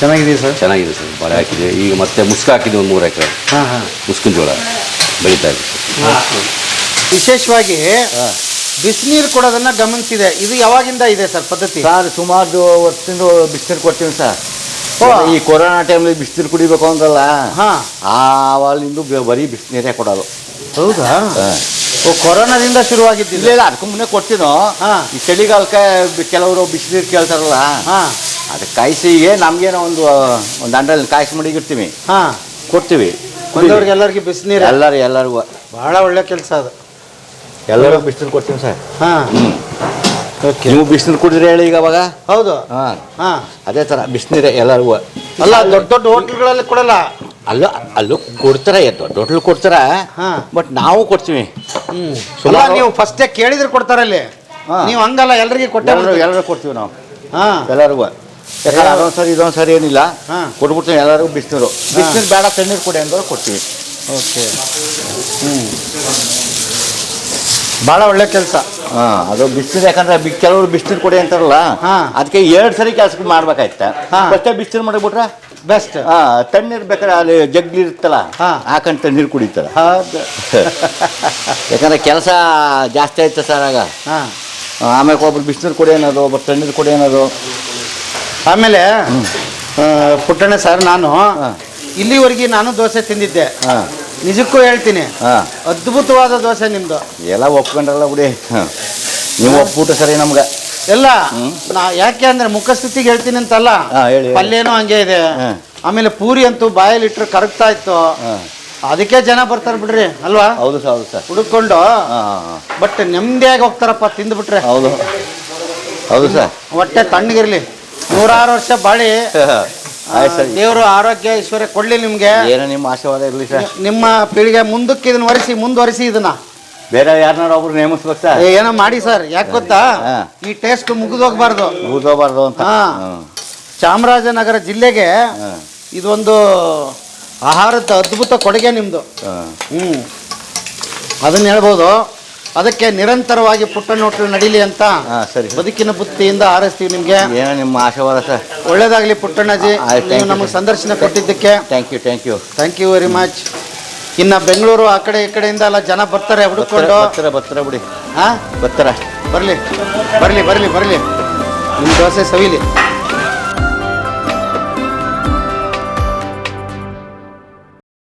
ಚೆನ್ನಾಗಿದೆ ಸರ್? ಚೆನ್ನಾಗಿದೆ ಸರ್ ಬಾಳೆ ಹಾಕಿದೆ ಈಗ ಮತ್ತೆ ಮುಸ್ಕ ಹಾಕಿದ್ದೀವಿ ಒಂದು ಮೂರು ಎಕರೆ. ಹಾಂ ಹಾಂ. ಮುಸ್ಕಿನ ಜೋಳ ಬೆಳೀತಾ ಇದೆ ವಿಶೇಷವಾಗಿ ಬಿಸಿನೀರು ಕೊಡೋದನ್ನ ಗಮನಿಸಿದೆ. ಇದು ಯಾವಾಗಿಂದ ಇದೆ ಸರ್ ಪದ್ಧತಿ? ಸರ್ ಸುಮಾರು ವರ್ಷದಿಂದ ಬಿಸಿನೀರು ಕೊಡ್ತೀವಿ ಸರ್. ಈ ಕೊರೋನಾ ಟೈಮಲ್ಲಿ ಬಿಸಿನೀರು ಕುಡಿಬೇಕು ಅಂದ್ರಲ್ಲ ಹಾ. ಆವಾಗಿಂದ ಬರೀ ಬಿಸಿನೀರೇ ಕೊಡೋದು. ಹೌದಾ? ಓ ಕೊರೋನಾದಿಂದ ಶುರುವಾಗಿದ್ದು ಇಲ್ಲ ಇಲ್ಲ ಅದಕ್ಕೂ ಮುನ್ನೆ ಕೊಡ್ತೀನೋ. ಈ ಚಳಿಗಾಲಕ್ಕೆ ಕೆಲವರು ಬಿಸಿನೀರು ಕೇಳ್ತಾರಲ್ಲ ಹಾ. ಅದಕ್ಕೆ ಕಾಯಿಸಿಗೆ ನಮ್ಗೇನೋ ಒಂದು ಒಂದು ಅಂಡಲ್ಲಿ ಕಾಯಿಸಿ ಮಡಿಗಿರ್ತೀವಿ. ಹಾ. ಕೊಡ್ತೀವಿ. ಎಲ್ಲರಿಗೂ ಎಲ್ಲರಿಗೆ ಬಿಸಿನೀರು. ಎಲ್ಲರೂ ಎಲ್ಲರಿಗೂ. ಬಹಳ ಒಳ್ಳೆ ಕೆಲಸ ಅದು. ಎಲ್ಲರೂ ಬಿಸಿಲು ಕೊಡ್ತೀವಿ ಸರ್. ಹಾ. ಹ್ಞೂ ಓಕೆ ನೀವು ಬಿಸಿನೀರು ಕುಡಿದ್ರೆ ಹೇಳಿ ಈಗ ಅವಾಗ ಹೌದು. ಹಾಂ. ಹಾಂ. ಅದೇ ಥರ ಬಿಸಿನೀರೇ ಎಲ್ಲರಿಗೂ. ಅಲ್ಲ ದೊಡ್ಡ ದೊಡ್ಡ ಹೋಟ್ಲ್ಗಳಲ್ಲಿ ಕೊಡಲ್ಲ. ಅಲ್ಲೂ ಅಲ್ಲೂ ಕೊಡ್ತಾರೆ ದೊಡ್ಡ ಹೋಟ್ಲು ಕೊಡ್ತಾರ? ಹಾಂ. ಬಟ್ ನಾವು ಕೊಡ್ತೀವಿ. ಅಲ್ಲ ಸುಮಾರು- ನೀವು ಫಸ್ಟೇ ಕೇಳಿದ್ರೆ ಕೊಡ್ತಾರಲ್ಲಿ ಹಾ. ನೀವು ಹಂಗಲ್ಲ ಎಲ್ರಿಗೆ ಕೊಟ್ಟೆ ಎಲ್ಲರೂ. ಎಲ್ಲರೂ ಕೊಡ್ತೀವಿ ನಾವು. ಹಾಂ. ಎಲ್ಲರಿಗೂ. ಯಾಕಂದ್ರೆ ಅದೊಂದು ಸರಿ ಇದೊಂದು ಸರಿ ಏನಿಲ್ಲ. ಹಾ. ಕೊಟ್ಬಿಡ್ತೀವಿ ಎಲ್ಲರಿಗೂ ಬಿಸಿನೀರು. ಬಿಸಿನೀರು ಬೇಡ ತಣ್ಣೀರು ಕೊಡಿ ಅಂದ್ರೆ ಕೊಡ್ತೀವಿ. Okay hmm. ಭಾಳ ಒಳ್ಳೆ ಕೆಲಸ. ಹಾಂ ಅದು ಬಿಸಿಲು ಯಾಕಂದ್ರೆ ಬಿ ಕೆಲವರು ಬಿಸಿಲು ಕೊಡಿ ಅಂತಾರಲ್ಲ ಹಾ. ಅದಕ್ಕೆ ಎರಡು ಸರಿ ಕೆಲಸ ಮಾಡ್ಬೇಕಾಯ್ತ? ಹಾ. ಫಸ್ಟೇ ಬಿಸಿನೀರು ಮಾಡಿಬಿಟ್ರೆ? ಬೆಸ್ಟ್ ಹಾಂ ತಣ್ಣೀರು ಬೇಕಾದ್ರೆ ಅಲ್ಲಿ ಜಗ್ಲಿ ಇರುತ್ತಲ್ಲ ಹಾ. ಹಾಕೊಂಡು ತಣ್ಣೀರು ಕುಡಿತಾರ. ಹೌದು. ಯಾಕಂದ್ರೆ ಕೆಲಸ ಜಾಸ್ತಿ ಆಯ್ತು ಸರ್ ಆಗ? ಹಾ. ಆಮೇಲೆ ಒಬ್ರು ಬಿಸಿನೀರು ಕೊಡಿ ಅನ್ನೋದು ಒಬ್ರು ತಣ್ಣೀರು ಕೊಡಿ ಅನ್ನೋದು. ಆಮೇಲೆ ಆ, ಪುಟ್ಟಣ್ಣ ಸರ್ ನಾನು ಇಲ್ಲಿವರೆಗೆ ನಾನು ದೋಸೆ ತಿಂದಿದ್ದೆ. ಹಾಂ. ನಿಜಕ್ಕೂ ಹೇಳ್ತೀನಿ. ಹಾಂ. ಅದ್ಭುತವಾದ ದೋಸೆ ನಿಮ್ದು. ಎಲ್ಲ ಒಪ್ಕೊಂಡ್ರಲ್ಲ ಬಿಡಿ. ಹಾಂ. ನೀವು ಒಪ್ಬಿಟ್ಟು ಸರಿ ನಮ್ಗೆ. ಎಲ್ಲ ನಾ ಯಾಕೆ ಅಂದ್ರೆ ಮುಖಸ್ಥಿತಿಗೆ ಹೇಳ್ತೀನಿ ಅಂತಲ್ಲ? ಹಾ, ಹೇಳಿ, ಹೇಳಿ. ಪಲ್ಯನೂ ಹಂಗೆ ಇದೆ. ಹಾ. ಆಮೇಲೆ ಪೂರಿ ಅಂತೂ ಬಾಯಲ್ಲಿ ಇಟ್ಟರೆ ಕರಗ್ತಾ ಇತ್ತು. ಹಾಂ. ಅದಕ್ಕೆ ಜನ ಬರ್ತಾರೆ ಬಿಡ್ರಿ ಅಲ್ವಾ? ಹೌದು ಸರ್ ಹೌದು ಸರ್. ಹುಡುಕೊಂಡು ಹಾಂ ಹಾಂ ಹಾಂ. ಬಟ್ ನೆಮ್ಮದಿಯಾಗಿ ಹೋಗ್ತಾರಪ್ಪ ತಿಂದ್ಬಿಟ್ರೆ. ಹೌದು. ಹೌದು ಸರ್. ಹೊಟ್ಟೆ ತಣ್ಣಗಿರ್ಲಿ. ನೂರಾರು ವರ್ಷ ಬಾಳಿ ಆಯ್ತು ಸರ್. ದೇವರು ಆರೋಗ್ಯ ಐಶ್ವರ್ಯ ಕೊಡ್ಲಿ ನಿಮ್ಗೆ. ಏನೋ ನಿಮ್ಮ ಆಶೀರ್ವಾದ ಇರಲಿ ಸರ್. ನಿಮ್ಮ ಪೀಳಿಗೆ ಮುಂದಕ್ಕೆ ಇದನ್ನ ಒರೆಸಿ ಮುಂದುವರಿಸಿ ಇದನ್ನ. ಬೇರೆ ಯಾರನ್ನಾರು ಒಬ್ರು ನೇಮಿಸ್ಬೇಕು? ಸರ್ ಏ, ಏನೋ ಮಾಡಿ ಸರ್ ಯಾಕೆ ಗೊತ್ತಾ? ಹಾ. ಈ ಟೇಸ್ಟ್ ಮುಗಿದೋಗ್ಬಾರ್ದು ಮುಗಿದೋಗ್ಬಾರ್ದು ಅಂತ. ಹಾ. ಅಂತ ಚಾಮರಾಜನಗರ ಜಿಲ್ಲೆಗೆ ಹಾಂ. ಇದೊಂದು ಆಹಾರದ ಅದ್ಭುತ ಕೊಡುಗೆ ನಿಮ್ಮದು ಹ್ಮ್. ಅದನ್ನ ಹೇಳ್ಬೋದು. ಅದಕ್ಕೆ ನಿರಂತರವಾಗಿ ಪುಟ್ಟ ನೋಟು ನಡೀಲಿ ಅಂತ ಹಾಂ ಸರಿ. ಬದುಕಿನ ಬುತ್ತಿಯಿಂದ ಹಾರೈಸ್ತೀವಿ ನಿಮಗೆ. ಏನೋ ನಿಮ್ಮ ಆಶೀರ್ವಾದ ಸರ್. ಒಳ್ಳೇದಾಗಲಿ ಪುಟ್ಟಣ್ಣಜಿ. thank ನೀವು you, ನಮಗೆ ಸಂದರ್ಶನ ಕೊಟ್ಟಿದ್ದಕ್ಕೆ. Thank you thank you thank you very much ಇನ್ನ ಬೆಂಗಳೂರು ಆ ಕಡೆ ಈ ಕಡೆಯಿಂದ ಎಲ್ಲ ಜನ ಬರ್ತಾರೆ ಹುಡುಕೊಂಡು. ಬರ್ತಾರ ಬರ್ತಾರ ಬಿಡಿ. ಹಾಂ ಬರ್ತಾರ. ಬರಲಿ ಬರಲಿ ಬರಲಿ ಬರಲಿ. ನಿಮ್ಮ ದೋಸೆ ಸವಿಲಿ.